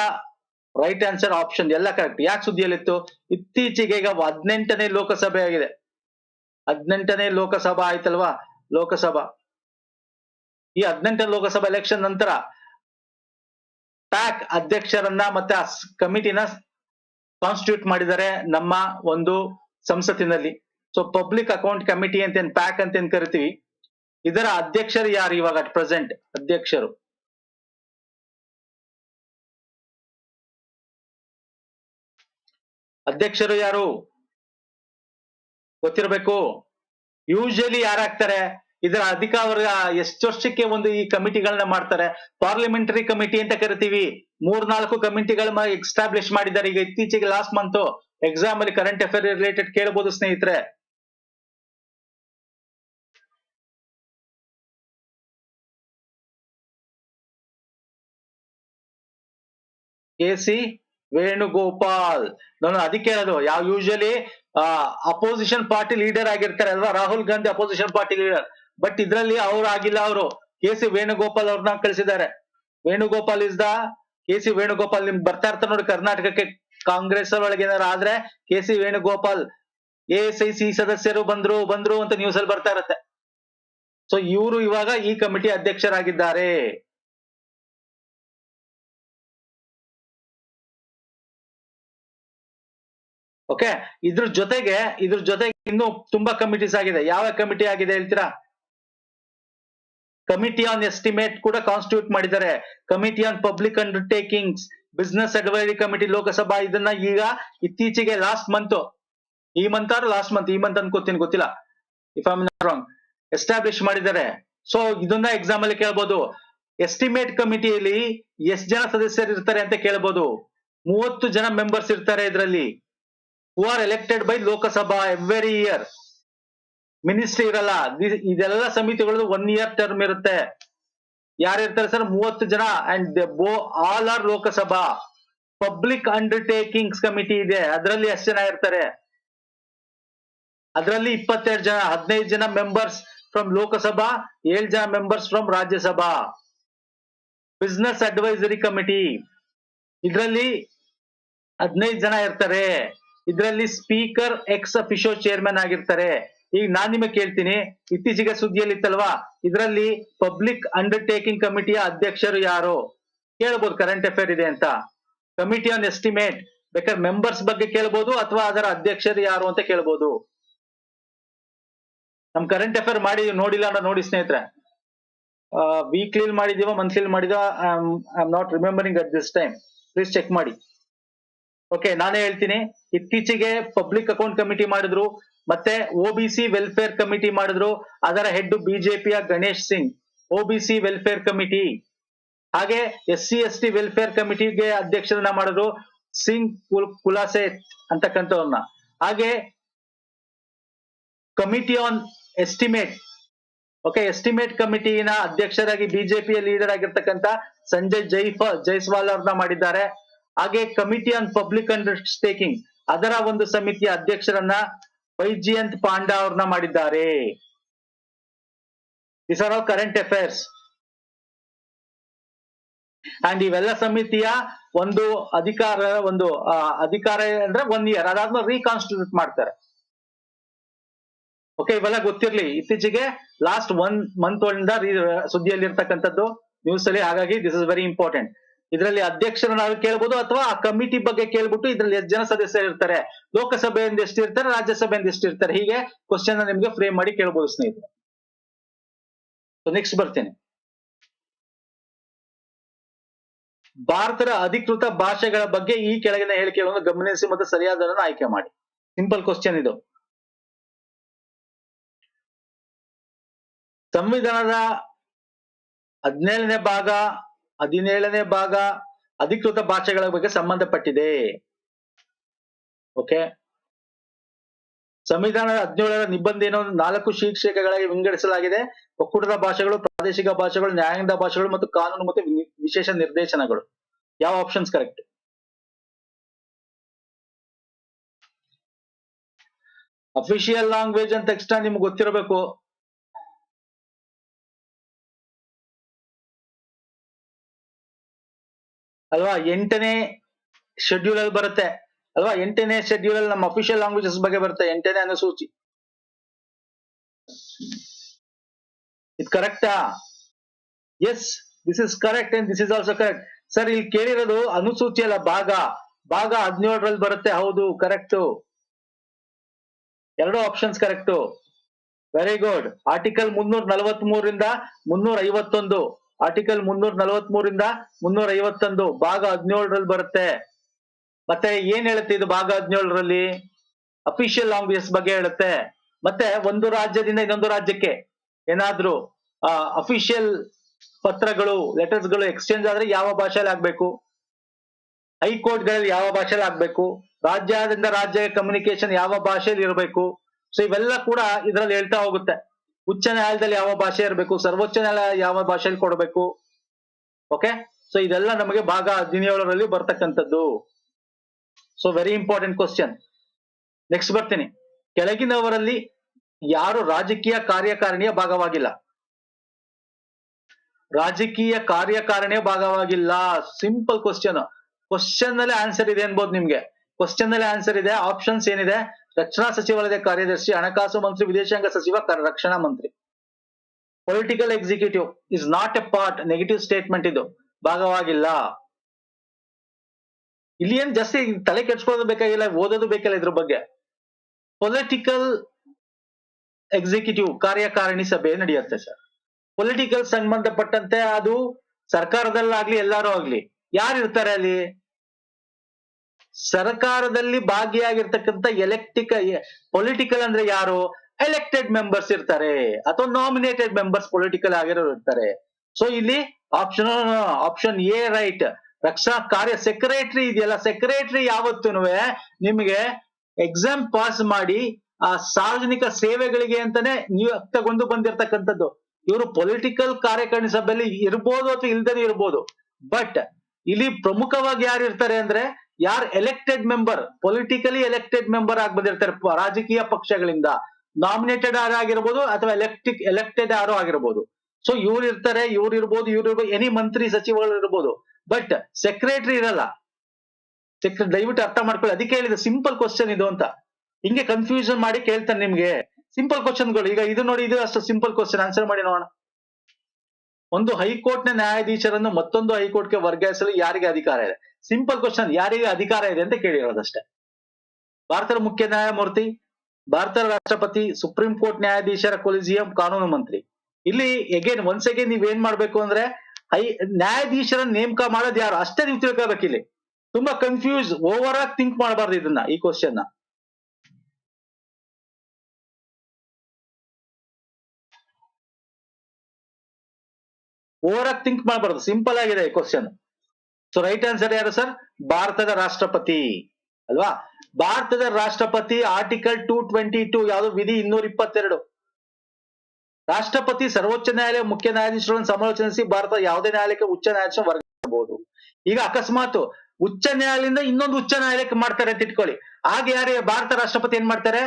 ರೈಟ್ ಆನ್ಸರ್ ಆಪ್ಷನ್ ಎಲ್ಲ ಕರೆಕ್ಟ್ ಯಾಕೆ ಸುದ್ದಿಯಲ್ಲಿತ್ತು? ಇತ್ತೀಚೆಗೆ ಈಗ ಹದಿನೆಂಟನೇ ಲೋಕಸಭೆ ಆಗಿದೆ. ಹದಿನೆಂಟನೇ ಲೋಕಸಭಾ ಆಯ್ತಲ್ವಾ? ಲೋಕಸಭಾ. ಈ ಹದಿನೆಂಟನೇ ಲೋಕಸಭಾ ಎಲೆಕ್ಷನ್ ನಂತರ ಪ್ಯಾಕ್ ಅಧ್ಯಕ್ಷರನ್ನ ಮತ್ತೆ ಆ ಕಮಿಟಿನ ಕಾನ್ಸ್ಟಿಟ್ಯೂಟ್ ಮಾಡಿದ್ದಾರೆ ನಮ್ಮ ಒಂದು ಸಂಸತ್ತಿನಲ್ಲಿ. ಸೊ ಪಬ್ಲಿಕ್ ಅಕೌಂಟ್ ಕಮಿಟಿ ಅಂತ ಏನ್ ಪ್ಯಾಕ್ ಅಂತ ಏನ್ ಕರಿತೀವಿ. ಇದರ ಅಧ್ಯಕ್ಷರು ಯಾರು ಇವಾಗ ಅಟ್ ಪ್ರೆಸೆಂಟ್ ಅಧ್ಯಕ್ಷರು. ಅಧ್ಯಕ್ಷರು ಯಾರು? ಗೊತ್ತಿರಬೇಕು. ಯೂಶಲಿ ಯಾರಾಗ್ತಾರೆ? ಇದರ ಅಧಿಕಾರ ಎಷ್ಟು ವರ್ಷಕ್ಕೆ ಒಂದು ಈ ಕಮಿಟಿಗಳನ್ನ ಮಾಡ್ತಾರೆ? ಪಾರ್ಲಿಮೆಂಟರಿ ಕಮಿಟಿ ಅಂತ ಕರಿತೀವಿ. ಮೂರ್ನಾಲ್ಕು ಕಮಿಟಿಗಳ ಎಕ್ಸ್ಟಾಬ್ಲಿಷ್ ಮಾಡಿದ್ದಾರೆ. ಈಗ ಇತ್ತೀಚೆಗೆ ಲಾಸ್ಟ್ ಮಂತ್ ಎಕ್ಸಾಮ್ ಅಲ್ಲಿ ಕರೆಂಟ್ ಅಫೇರ್ ರಿಲೇಟೆಡ್ ಕೇಳಬಹುದು ಸ್ನೇಹಿತರೆ. K C Venugopal. ನಾನು ಅದಕ್ಕೆ ಹೇಳೋದು, ಯಾವ ಯೂಶಲಿ ಅಪೋಸಿಷನ್ ಪಾರ್ಟಿ ಲೀಡರ್ ಆಗಿರ್ತಾರೆ ಅಲ್ವಾ? Rahul Gandhi opposition party leader but ಇದ್ರಲ್ಲಿ ಅವ್ರು ಆಗಿಲ್ಲ ಅವರು. ಕೆ ಸಿ ವೇಣುಗೋಪಾಲ್ ಅವ್ರನ್ನ ಕಳಿಸಿದ್ದಾರೆ. Venugopal is the K C Venugopal ನಿಮ್ಗೆ ಬರ್ತಾ ಇರ್ತಾರೆ ನೋಡಿ ಕರ್ನಾಟಕಕ್ಕೆ ಕಾಂಗ್ರೆಸ್ ಒಳಗೆ ಏನಾರು ಆದ್ರೆ K C Venugopal, A S I C ಸದಸ್ಯರು ಬಂದ್ರು ಬಂದ್ರು ಅಂತ ನ್ಯೂಸ್ ಅಲ್ಲಿ ಬರ್ತಾ ಇರತ್ತೆ. ಸೊ ಇವರು ಇವಾಗ ಈ ಕಮಿಟಿ ಅಧ್ಯಕ್ಷರಾಗಿದ್ದಾರೆ. ಓಕೆ ಇದ್ರ ಜೊತೆಗೆ ಇದ್ರ ಜೊತೆಗೆ ಇನ್ನು ತುಂಬಾ ಕಮಿಟೀಸ್ ಆಗಿದೆ. ಯಾವ ಕಮಿಟಿ ಆಗಿದೆ ಹೇಳ್ತೀರಾ? ಕಮಿಟಿ ಆನ್ ಎಸ್ಟಿಮೇಟ್ ಕೂಡ ಕಾನ್ಸ್ಟಿಟ್ಯೂಟ್ ಮಾಡಿದ್ದಾರೆ. Committee on public undertakings business advisory committee Lok Sabha, ಇದನ್ನ ಈಗ ಇತ್ತೀಚೆಗೆ ಲಾಸ್ಟ್ ಮಂತ್ ಈ ಮಂತ್ ಆರ್ ಲಾಸ್ಟ್ ಮಂತ್ ಈ ಮಂತ್ ಅನ್ಕೋತೀನಿ ಗೊತ್ತಿಲ್ಲ. ಇಫ್ ಐ ರಾಂಗ್ ಎಸ್ಟಾಬ್ಲಿಷ್ ಮಾಡಿದ್ದಾರೆ. ಸೊ ಇದನ್ನ ಎಕ್ಸಾಮ್ ಅಲ್ಲಿ ಕೇಳ್ಬೋದು. ಎಸ್ಟಿಮೇಟ್ ಕಮಿಟಿಯಲ್ಲಿ ಎಷ್ಟು ಜನ ಸದಸ್ಯರು ಇರ್ತಾರೆ ಅಂತ ಕೇಳ್ಬೋದು. ಮೂವತ್ತು ಜನ ಮೆಂಬರ್ಸ್ ಇರ್ತಾರೆ ಇದರಲ್ಲಿ. Who are elected by Lok Sabha every year ministry ಇರಲ್ಲ. ಇದೆಲ್ಲ ಸಮಿತಿಗಳದ್ದು ಒನ್ ಇಯರ್ ಟರ್ಮ್ ಇರುತ್ತೆ. ಯಾರು ಇರ್ತಾರೆ ಸರ್? ಮೂವತ್ತು ಜನ and both all are Lok Sabha. Public undertakings committee ಇದೆ. ಅದರಲ್ಲಿ ಎಷ್ಟು ಜನ ಇರ್ತಾರೆ? ಅದರಲ್ಲಿ ಇಪ್ಪತ್ತೆರಡು ಜನ, ಹದಿನೈದು ಜನ ಮೆಂಬರ್ಸ್ ಫ್ರಮ್ ಲೋಕಸಭಾ, ಏಳು ಜನ members from Rajya Sabha. Business advisory committee ಇದರಲ್ಲಿ ಹದಿನೈದು ಜನ ಇರ್ತಾರೆ. ಇದರಲ್ಲಿ ಸ್ಪೀಕರ್ ಎಕ್ಸ್ ಅಫಿಷೋ ಚೇರ್ಮನ್ ಆಗಿರ್ತಾರೆ. ಈಗ ನಾನ್ ನಿಮಗೆ ಕೇಳ್ತೀನಿ, ಇತ್ತೀಚೆಗೆ ಸುದ್ದಿಯಲ್ಲಿ ಇತ್ತಲ್ವಾ ಇದರಲ್ಲಿ ಪಬ್ಲಿಕ್ ಅಂಡರ್ಟೇಕಿಂಗ್ ಕಮಿಟಿಯ ಅಧ್ಯಕ್ಷರು ಯಾರು? ಕೇಳ್ಬೋದು ಕರೆಂಟ್ ಅಫೇರ್ ಇದೆ ಅಂತ. ಕಮಿಟಿ ಆನ್ ಎಸ್ಟಿಮೇಟ್ ಬೇಕಾದ್ರೆ ಮೆಂಬರ್ಸ್ ಬಗ್ಗೆ ಕೇಳ್ಬೋದು ಅಥವಾ ಅದರ ಅಧ್ಯಕ್ಷರು ಯಾರು ಅಂತ ಕೇಳ್ಬೋದು. ನಮ್ ಕರೆಂಟ್ ಅಫೇರ್ ಮಾಡಿ ನೋಡಿಲ್ಲ ಅಂದ್ರೆ ನೋಡಿ ಸ್ನೇಹಿತರೆ. ವೀಕ್ಲಿ ಮಾಡಿದೀವ ಮಂತ್ಲಿ ಮಾಡಿದ I am not remembering at this time please check ಮಾಡಿ. ಓಕೆ ನಾನೇ ಹೇಳ್ತೀನಿ, ಇತ್ತೀಚೆಗೆ ಪಬ್ಲಿಕ್ ಅಕೌಂಟ್ ಕಮಿಟಿ ಮಾಡಿದ್ರು ಮತ್ತೆ ಒಬಿಸಿ ವೆಲ್ಫೇರ್ ಕಮಿಟಿ ಮಾಡಿದ್ರು. ಅದರ ಹೆಡ್ ಬಿಜೆಪಿಯ Ganesh Singh OBC welfare committee ಹಾಗೆ ಎಸ್ ಸಿ ವೆಲ್ಫೇರ್ ಕಮಿಟಿಗೆ ಅಧ್ಯಕ್ಷರನ್ನ ಮಾಡಿದ್ರು ಸಿಂಗ್ ಕುಲ್ ಕುಲಾಸೆ ಅಂತಕ್ಕಂಥವ್ರನ್ನ. ಹಾಗೆ committee on estimate okay estimate ಕಮಿಟಿನ ಅಧ್ಯಕ್ಷರಾಗಿ ಬಿಜೆಪಿಯ ಲೀಡರ್ ಆಗಿರ್ತಕ್ಕಂಥ ಸಂಜಯ್ ಜೈಫ, ಜೈಸ್ವಾಲ್ ಅವ್ರನ್ನ ಮಾಡಿದ್ದಾರೆ. ಹಾಗೆ ಕಮಿಟಿ ಆನ್ ಪಬ್ಲಿಕ್ ಅಂಡರ್ಸ್ಟೇಕಿಂಗ್ ಅದರ ಒಂದು ಸಮಿತಿಯ ಅಧ್ಯಕ್ಷರನ್ನ ವೈಜಯಂತ್ ಪಾಂಡಾ ಅವ್ರನ್ನ ಮಾಡಿದ್ದಾರೆ. This are all current affairs and ಇವೆಲ್ಲ ಸಮಿತಿಯ ಒಂದು ಅಧಿಕಾರ ಒಂದು ಅಧಿಕಾರ ಅಂದ್ರೆ ಒನ್ ಇಯರ್ ಅದಾದ್ಮೇಲೆ ರೀಕಾನ್ಸ್ಟಿಟ್ಯೂಟ್ ಮಾಡ್ತಾರೆ. ಓಕೆ ಇವೆಲ್ಲ ಗೊತ್ತಿರ್ಲಿ. ಇತ್ತೀಚೆಗೆ ಲಾಸ್ಟ್ ಒನ್ ಮಂತ್ ಒಳಿಂದ ಸುದ್ದಿಯಲ್ಲಿ ಇರ್ತಕ್ಕಂಥದ್ದು ನ್ಯೂಸ್ ಅಲ್ಲಿ ಹಾಗಾಗಿ ದಿಸ್ ಇಸ್ ವೆರಿ ಇಂಪಾರ್ಟೆಂಟ್ ಇದರಲ್ಲಿ ಅಧ್ಯಕ್ಷರನ್ನ ಕೇಳ್ಬೋದು ಅಥವಾ ಆ ಕಮಿಟಿ ಬಗ್ಗೆ ಕೇಳ್ಬಿಟ್ಟು ಇದ್ರಲ್ಲಿ ಎಷ್ಟು ಜನ ಸದಸ್ಯರು ಇರ್ತಾರೆ, ಲೋಕಸಭೆಯಿಂದ ಎಷ್ಟು ಇರ್ತಾರೆ, ರಾಜ್ಯಸಭೆಯಿಂದ ಎಷ್ಟು ಇರ್ತಾರೆ, ಹೀಗೆ ಕ್ವಶನ್ ನಿಮ್ಗೆ ಫ್ರೇಮ್ ಮಾಡಿ ಕೇಳ್ಬೋದು ಸ್ನೇಹಿತರೆ. ನೆಕ್ಸ್ಟ್ ಬರ್ತೇನೆ. ಭಾರತದ ಅಧಿಕೃತ ಭಾಷೆಗಳ ಬಗ್ಗೆ ಈ ಕೆಳಗಿನ ಹೇಳಿಕೆಗಳನ್ನು ಗಮನಿಸಿ ಮತ್ತು ಸರಿಯಾದದನ್ನು ಆಯ್ಕೆ ಮಾಡಿ. ಸಿಂಪಲ್ ಕ್ವಶನ್ ಇದು. ಸಂವಿಧಾನದ ಹದಿನೇಳನೇ ಭಾಗ ಹದಿನೇಳನೇ ಭಾಗ ಅಧಿಕೃತ ಭಾಷೆಗಳ ಬಗ್ಗೆ ಸಂಬಂಧಪಟ್ಟಿದೆ. ಓಕೆ ಸಂವಿಧಾನದ ಹದಿನೇಳರ ನಿಬಂಧನೆ ನಾಲ್ಕು ಶೀರ್ಷಿಕೆಗಳಾಗಿ ವಿಂಗಡಿಸಲಾಗಿದೆ. ಒಕ್ಕೂಟದ ಭಾಷೆಗಳು, ಪ್ರಾದೇಶಿಕ ಭಾಷೆಗಳು ನ್ಯಾಯಾಂಗದ ಭಾಷೆಗಳು ಮತ್ತು ಕಾನೂನು ಮತ್ತು ವಿಶೇಷ ನಿರ್ದೇಶನಗಳು. ಯಾವ ಆಪ್ಷನ್ಸ್ ಕರೆಕ್ಟ್ ಅಫಿಷಿಯಲ್ ಲ್ಯಾಂಗ್ವೇಜ್ ಅಂತ ಎಕ್ಸ್ಟ್ರಾ ನಿಮ್ಗೆ ಗೊತ್ತಿರಬೇಕು. ಅಲ್ವಾ? ಎಂಟನೇ ಶೆಡ್ಯೂಲ್ ಅಲ್ಲಿ ಬರುತ್ತೆ. ಅಲ್ವಾ? ಎಂಟನೇ ಶೆಡ್ಯೂಲ್ ಅಲ್ಲಿ ನಮ್ಮ ಅಫಿಷಿಯಲ್ ಲ್ಯಾಂಗ್ವೇಜಸ್ ಬಗ್ಗೆ ಬರುತ್ತೆ. ಎಂಟನೇ ಅನುಸೂಚಿ. ಇದು ಕರೆಕ್ಟಾ yes this is correct and this is also correct sir ಇಲ್ಲಿ ಕೇಳಿರೋದು ಅನುಸೂಚಿ ಅಲ್ಲ, ಭಾಗ. ಭಾಗ ಹದಿನೇಳರಲ್ಲಿ ಬರುತ್ತೆ. ಹೌದು ಕರೆಕ್ಟು ಎರಡು options correct very good article ಮುನ್ನೂರ ನಲವತ್ತ್ ಮೂರಿಂದ ಮುನ್ನೂರ ಐವತ್ತೊಂದು. ಆರ್ಟಿಕಲ್ ಮುನ್ನೂರ ನಲವತ್ತ್ ಮೂರಿಂದ ಮುನ್ನೂರ ಐವತ್ತೊಂದು, ಭಾಗ ಹದಿನೇಳರಲ್ಲಿ ಬರುತ್ತೆ. ಮತ್ತೆ ಏನ್ ಹೇಳುತ್ತೆ ಇದು ಭಾಗ ಹದಿನೇಳರಲ್ಲಿ? ಅಫಿಷಿಯಲ್ ಲ್ಯಾಂಗ್ವೇಜಸ್ ಬಗ್ಗೆ ಹೇಳುತ್ತೆ. ಮತ್ತೆ ಒಂದು ರಾಜ್ಯದಿಂದ ಇನ್ನೊಂದು ರಾಜ್ಯಕ್ಕೆ ಏನಾದ್ರೂ ಅಫಿಷಿಯಲ್ ಪತ್ರಗಳು ಲೆಟರ್ಸ್ಗಳು ಎಕ್ಸ್ಚೇಂಜ್ ಆದ್ರೆ ಯಾವ ಭಾಷೆಯಲ್ಲಿ ಆಗ್ಬೇಕು? ಹೈಕೋರ್ಟ್ಗಳಲ್ಲಿ ಯಾವ ಭಾಷೆಯಲ್ಲಿ ಆಗ್ಬೇಕು? ರಾಜ್ಯದಿಂದ ರಾಜ್ಯ ಕಮ್ಯುನಿಕೇಶನ್ ಯಾವ ಭಾಷೆಯಲ್ಲಿ ಇರಬೇಕು? ಸೊ ಇವೆಲ್ಲ ಕೂಡ ಇದ್ರಲ್ಲಿ ಹೇಳ್ತಾ ಹೋಗುತ್ತೆ. ಉಚ್ಚ ನ್ಯಾಯಾಲಯದಲ್ಲಿ ಯಾವ ಭಾಷೆ ಇರಬೇಕು, ಸರ್ವೋಚ್ಚ ನ್ಯಾಯಾಲಯ ಯಾವ ಭಾಷೆಯಲ್ಲಿ ಕೊಡಬೇಕು? ಓಕೆ ಸೊ ಇದೆಲ್ಲ ನಮಗೆ ಭಾಗ ಹದಿನೇಳರಲ್ಲಿ ಬರ್ತಕ್ಕಂಥದ್ದು. So very important question next ಬರ್ತೀನಿ. ಕೆಳಗಿನವರಲ್ಲಿ ಯಾರು ರಾಜಕೀಯ ಕಾರ್ಯಕಾರಿಣಿಯ ಭಾಗವಾಗಿಲ್ಲ? ರಾಜಕೀಯ ಕಾರ್ಯಕಾರಿಣಿಯ ಭಾಗವಾಗಿಲ್ಲ. ಸಿಂಪಲ್ ಕ್ವಶನ್ ಕ್ವಶನ್ನಲ್ಲಿ ಆನ್ಸರ್ ಇದೆ ಅನ್ಬೋದು ನಿಮ್ಗೆ. ಕ್ವಶನ್ನಲ್ಲಿ ಆನ್ಸರ್ ಇದೆ ಆಪ್ಷನ್ಸ್ ಏನಿದೆ? ರಕ್ಷಣಾ ಸಚಿವಾಲಯದ ಕಾರ್ಯದರ್ಶಿ, ಹಣಕಾಸು ಮಂತ್ರಿ, ವಿದೇಶಾಂಗ ಸಚಿವ ರಕ್ಷಣಾ ಮಂತ್ರಿ. Political executive is not a part negative statement ಇದು. ಭಾಗವಾಗಿಲ್ಲ. ಇಲ್ಲಿ ಏನ್ ಜಾಸ್ತಿ ತಲೆ ಕೆಡ್ಸ್ಕೊಳ್ಳೋದು ಬೇಕಾಗಿಲ್ಲ, ಓದೋದು ಬೇಕಿಲ್ಲ ಇದ್ರ ಬಗ್ಗೆ. ಪೊಲಿಟಿಕಲ್ ಎಕ್ಸಿಕ್ಯೂಟಿವ್ ಕಾರ್ಯಕಾರಿಣಿ ಸಭೆ ನಡೆಯುತ್ತೆ ಸರ್. ಪೊಲಿಟಿಕಲ್ ಸಂಬಂಧಪಟ್ಟಂತೆ ಅದು ಸರ್ಕಾರದಲ್ಲಾಗ್ಲಿ ಎಲ್ಲಾರು ಆಗ್ಲಿ ಯಾರು ಇರ್ತಾರೆ ಅಲ್ಲಿ? ಸರ್ಕಾರದಲ್ಲಿ ಭಾಗಿಯಾಗಿರ್ತಕ್ಕಂಥ ಎಲೆಕ್ಟಿಕ ಪೊಲಿಟಿಕಲ್ ಅಂದ್ರೆ ಯಾರು? ಎಲೆಕ್ಟೆಡ್ ಮೆಂಬರ್ಸ್ ಇರ್ತಾರೆ. ಅಥವಾ ನಾಮಿನೇಟೆಡ್ ಮೆಂಬರ್ಸ್ ಪೊಲಿಟಿಕಲ್ ಆಗಿರೋರು ಇರ್ತಾರೆ. ಸೊ ಇಲ್ಲಿ ಆಪ್ಷನ್ ಆಪ್ಷನ್ ಎ ರೈಟ್ ರಕ್ಷಣಾ ಕಾರ್ಯ ಸೆಕ್ರೆಟರಿ ಇದೆಯಲ್ಲ? ಸೆಕ್ರೆಟರಿ ಯಾವತ್ತೂ ನಿಮಗೆ ಎಕ್ಸಾಮ್ ಪಾಸ್ ಮಾಡಿ, ಆ ಸಾರ್ವಜನಿಕ ಸೇವೆಗಳಿಗೆ ಅಂತಾನೆ ನಿಯುಕ್ತಗೊಂಡು ಬಂದಿರತಕ್ಕಂಥದ್ದು. ಇವರು ಪೊಲಿಟಿಕಲ್ ಕಾರ್ಯಕಾರಿಣಿ ಸಭೆಯಲ್ಲಿ ಇರ್ಬೋದು ಅಥವಾ ಇಲ್ದೇ ಇರ್ಬೋದು. ಬಟ್ ಇಲ್ಲಿ ಪ್ರಮುಖವಾಗಿ ಯಾರು ಇರ್ತಾರೆ ಅಂದ್ರೆ ಯಾರು elected member politically elected member ಆಗಿ ಬಂದಿರ್ತಾರೆ ರಾಜಕೀಯ ಪಕ್ಷಗಳಿಂದ. ನಾಮಿನೇಟೆಡ್ ಆಗಿರ್ಬೋದು ಅಥವಾ ಎಲೆಕ್ಟಿಕ್ ಎಲೆಕ್ಟೆಡ್ ಯಾರು ಆಗಿರ್ಬೋದು. ಸೊ ಇವ್ರು ಇರ್ತಾರೆ, ಇವ್ರು ಇರ್ಬೋದು ಇವ್ರು ಇರ್ಬೋದು ಎನಿ ಮಂತ್ರಿ ಸಚಿವಗಳು ಇರ್ಬೋದು. ಬಟ್ ಸೆಕ್ರೆಟರಿ ಇರಲ್ಲ. ಸೆಕ್ರೆ ದಯವಿಟ್ಟು ಅರ್ಥ ಮಾಡ್ಕೊಳ್ಳಿ. ಅದಕ್ಕೆ ಹೇಳಿದ ಸಿಂಪಲ್ ಕ್ವಶನ್ ಇದು ಅಂತ. ಹಿಂಗೆ ಕನ್ಫ್ಯೂಷನ್ ಮಾಡಿ ಕೇಳ್ತಾನೆ ನಿಮ್ಗೆ. ಸಿಂಪಲ್ ಕ್ವಶನ್ಗಳು ಈಗ ಇದು ನೋಡಿ, ಇದು ಅಷ್ಟು ಸಿಂಪಲ್ ಕ್ವಶನ್ ಆನ್ಸರ್ ಮಾಡಿ ನೋಡೋಣ. ಒಂದು ಹೈಕೋರ್ಟ್ನ ನ್ಯಾಯಾಧೀಶರನ್ನು ಮತ್ತೊಂದು ಹೈಕೋರ್ಟ್ಗೆ ವರ್ಗಾಯಿಸಲು ಯಾರಿಗೆ ಅಧಿಕಾರ ಇದೆ? ಸಿಂಪಲ್ ಕ್ವಶನ್ ಯಾರಿಗೆ ಅಧಿಕಾರ ಇದೆ ಅಂತ ಕೇಳಿರೋದಷ್ಟೇ ಭಾರತದ ಮುಖ್ಯ ನ್ಯಾಯಮೂರ್ತಿ, ಭಾರತದ ರಾಷ್ಟ್ರಪತಿ ಸುಪ್ರೀಂ ಕೋರ್ಟ್ ನ್ಯಾಯಾಧೀಶರ ಕೊಲಿಜಿಯಂ ಕಾನೂನು ಮಂತ್ರಿ. ಇಲ್ಲಿ ಎಗೇನ್ ಒನ್ಸ್ ಅಗೇನ್ ನೀವ್ ಏನ್ ಮಾಡ್ಬೇಕು ಅಂದ್ರೆ, ಹೈ, ನ್ಯಾಯಾಧೀಶರ ನೇಮಕ ಮಾಡೋದು ಯಾರು? ಅಷ್ಟೇ ನೀವು ತಿಳ್ಕೋಬೇಕು ಇಲ್ಲಿ. ತುಂಬಾ ಕನ್ಫ್ಯೂಸ್ ಓವರ್ ಆಗಿ ಥಿಂಕ್ ಮಾಡಬಾರ್ದು ಇದನ್ನ, ಈ ಕ್ವಶನ್ ಓವರ್ ಆಗಿ ಥಿಂಕ್ ಮಾಡಬಾರ್ದು ಸಿಂಪಲ್ ಆಗಿದೆ ಈ ಕ್ವಶನ್ ಸೊ ರೈಟ್ ಆನ್ಸರ್ ಯಾರು ಸರ್ ಭಾರತದ ರಾಷ್ಟ್ರಪತಿ. ಅಲ್ವಾ? ಭಾರತದ ರಾಷ್ಟ್ರಪತಿ ಆರ್ಟಿಕಲ್ ಟೂ ಟ್ವೆಂಟಿ ಟೂ ಯಾವುದು ವಿಧಿ ಇನ್ನೂರ ಇಪ್ಪತ್ತೆರಡು ರಾಷ್ಟ್ರಪತಿ ಸರ್ವೋಚ್ಚ ನ್ಯಾಯಾಲಯ, ಮುಖ್ಯ ನ್ಯಾಯಾಧೀಶರನ್ನು ಸಮಾಲೋಚನಿಸಿ ಭಾರತ ಯಾವುದೇ ನ್ಯಾಯಾಲಯಕ್ಕೆ ಉಚ್ಚ ನ್ಯಾಯಾಧೀಶ ವರ್ಗಿಸಬಹುದು ಈಗ ಅಕಸ್ಮಾತ್ ಉಚ್ಚ ನ್ಯಾಯಾಲಯದಿಂದ ಇನ್ನೊಂದು ಉಚ್ಚ ನ್ಯಾಯಾಲಯಕ್ಕೆ ಮಾಡ್ತಾರೆ ಅಂತ ಇಟ್ಕೊಳ್ಳಿ. ಆಗ ಯಾರೇ ಭಾರತ ರಾಷ್ಟ್ರಪತಿ ಏನ್ ಮಾಡ್ತಾರೆ?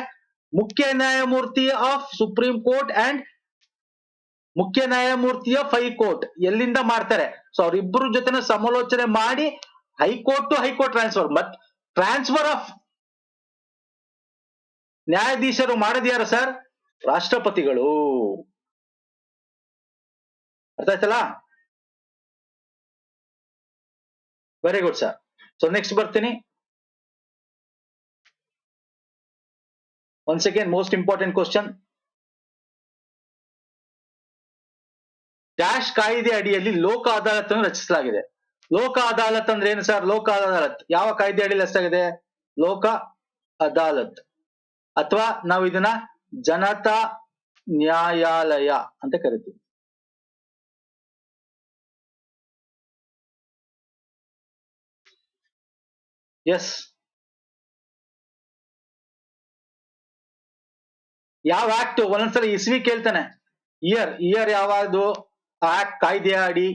ಮುಖ್ಯ ನ್ಯಾಯಮೂರ್ತಿ ಆಫ್ ಸುಪ್ರೀಂ ಕೋರ್ಟ್ ಅಂಡ್ ಮುಖ್ಯ ನ್ಯಾಯಮೂರ್ತಿಯ ಕೋರ್ಟ್ ಎಲ್ಲಿಂದ ಮಾಡ್ತಾರೆ? ಸೊ ಅವ್ರಿಬ್ರು ಜೊತೆನ ಸಮಾಲೋಚನೆ ಮಾಡಿ high court to high court transfer but transfer of ನ್ಯಾಯಾಧೀಶರು ಮಾಡಿದ್ಯಾರ ಯಾರು ಸರ್ ರಾಷ್ಟ್ರಪತಿಗಳು. ಅರ್ಥ ಆಯ್ತಲ್ಲ very good sir so next ಬರ್ತೀನಿ. One second most important question dash ಕಾಯ್ದೆ ಅಡಿಯಲ್ಲಿ ಲೋಕ ಅದಾಲತ್ ಅನ್ನು ರಚಿಸಲಾಗಿದೆ. ಲೋಕ ಅದಾಲತ್ ಅಂದ್ರೆ ಏನು ಸರ್? ಲೋಕ ಅದಾಲತ್. ಯಾವ ಕಾಯ್ದೆ ಅಡಿಯಲ್ಲಿ ರಚಿಸಲಾಗಿದೆ? ಲೋಕ ಅದಾಲತ್. ಅಥವಾ ನಾವು ಇದನ್ನ ಜನತಾ ನ್ಯಾಯಾಲಯ ಅಂತ ಕರಿತೀವಿ. ಎಸ್. ಯಾವ ಆಕ್ಟ್? ಒಂದೊಂದ್ಸಲ ಇಸ್ವಿ ಕೇಳ್ತಾನೆ. ಇಯರ್. ಇಯರ್ ಯಾವುದು? ಆಕ್ಟ್ ಕಾಯ್ದೆಯ ಅಡಿ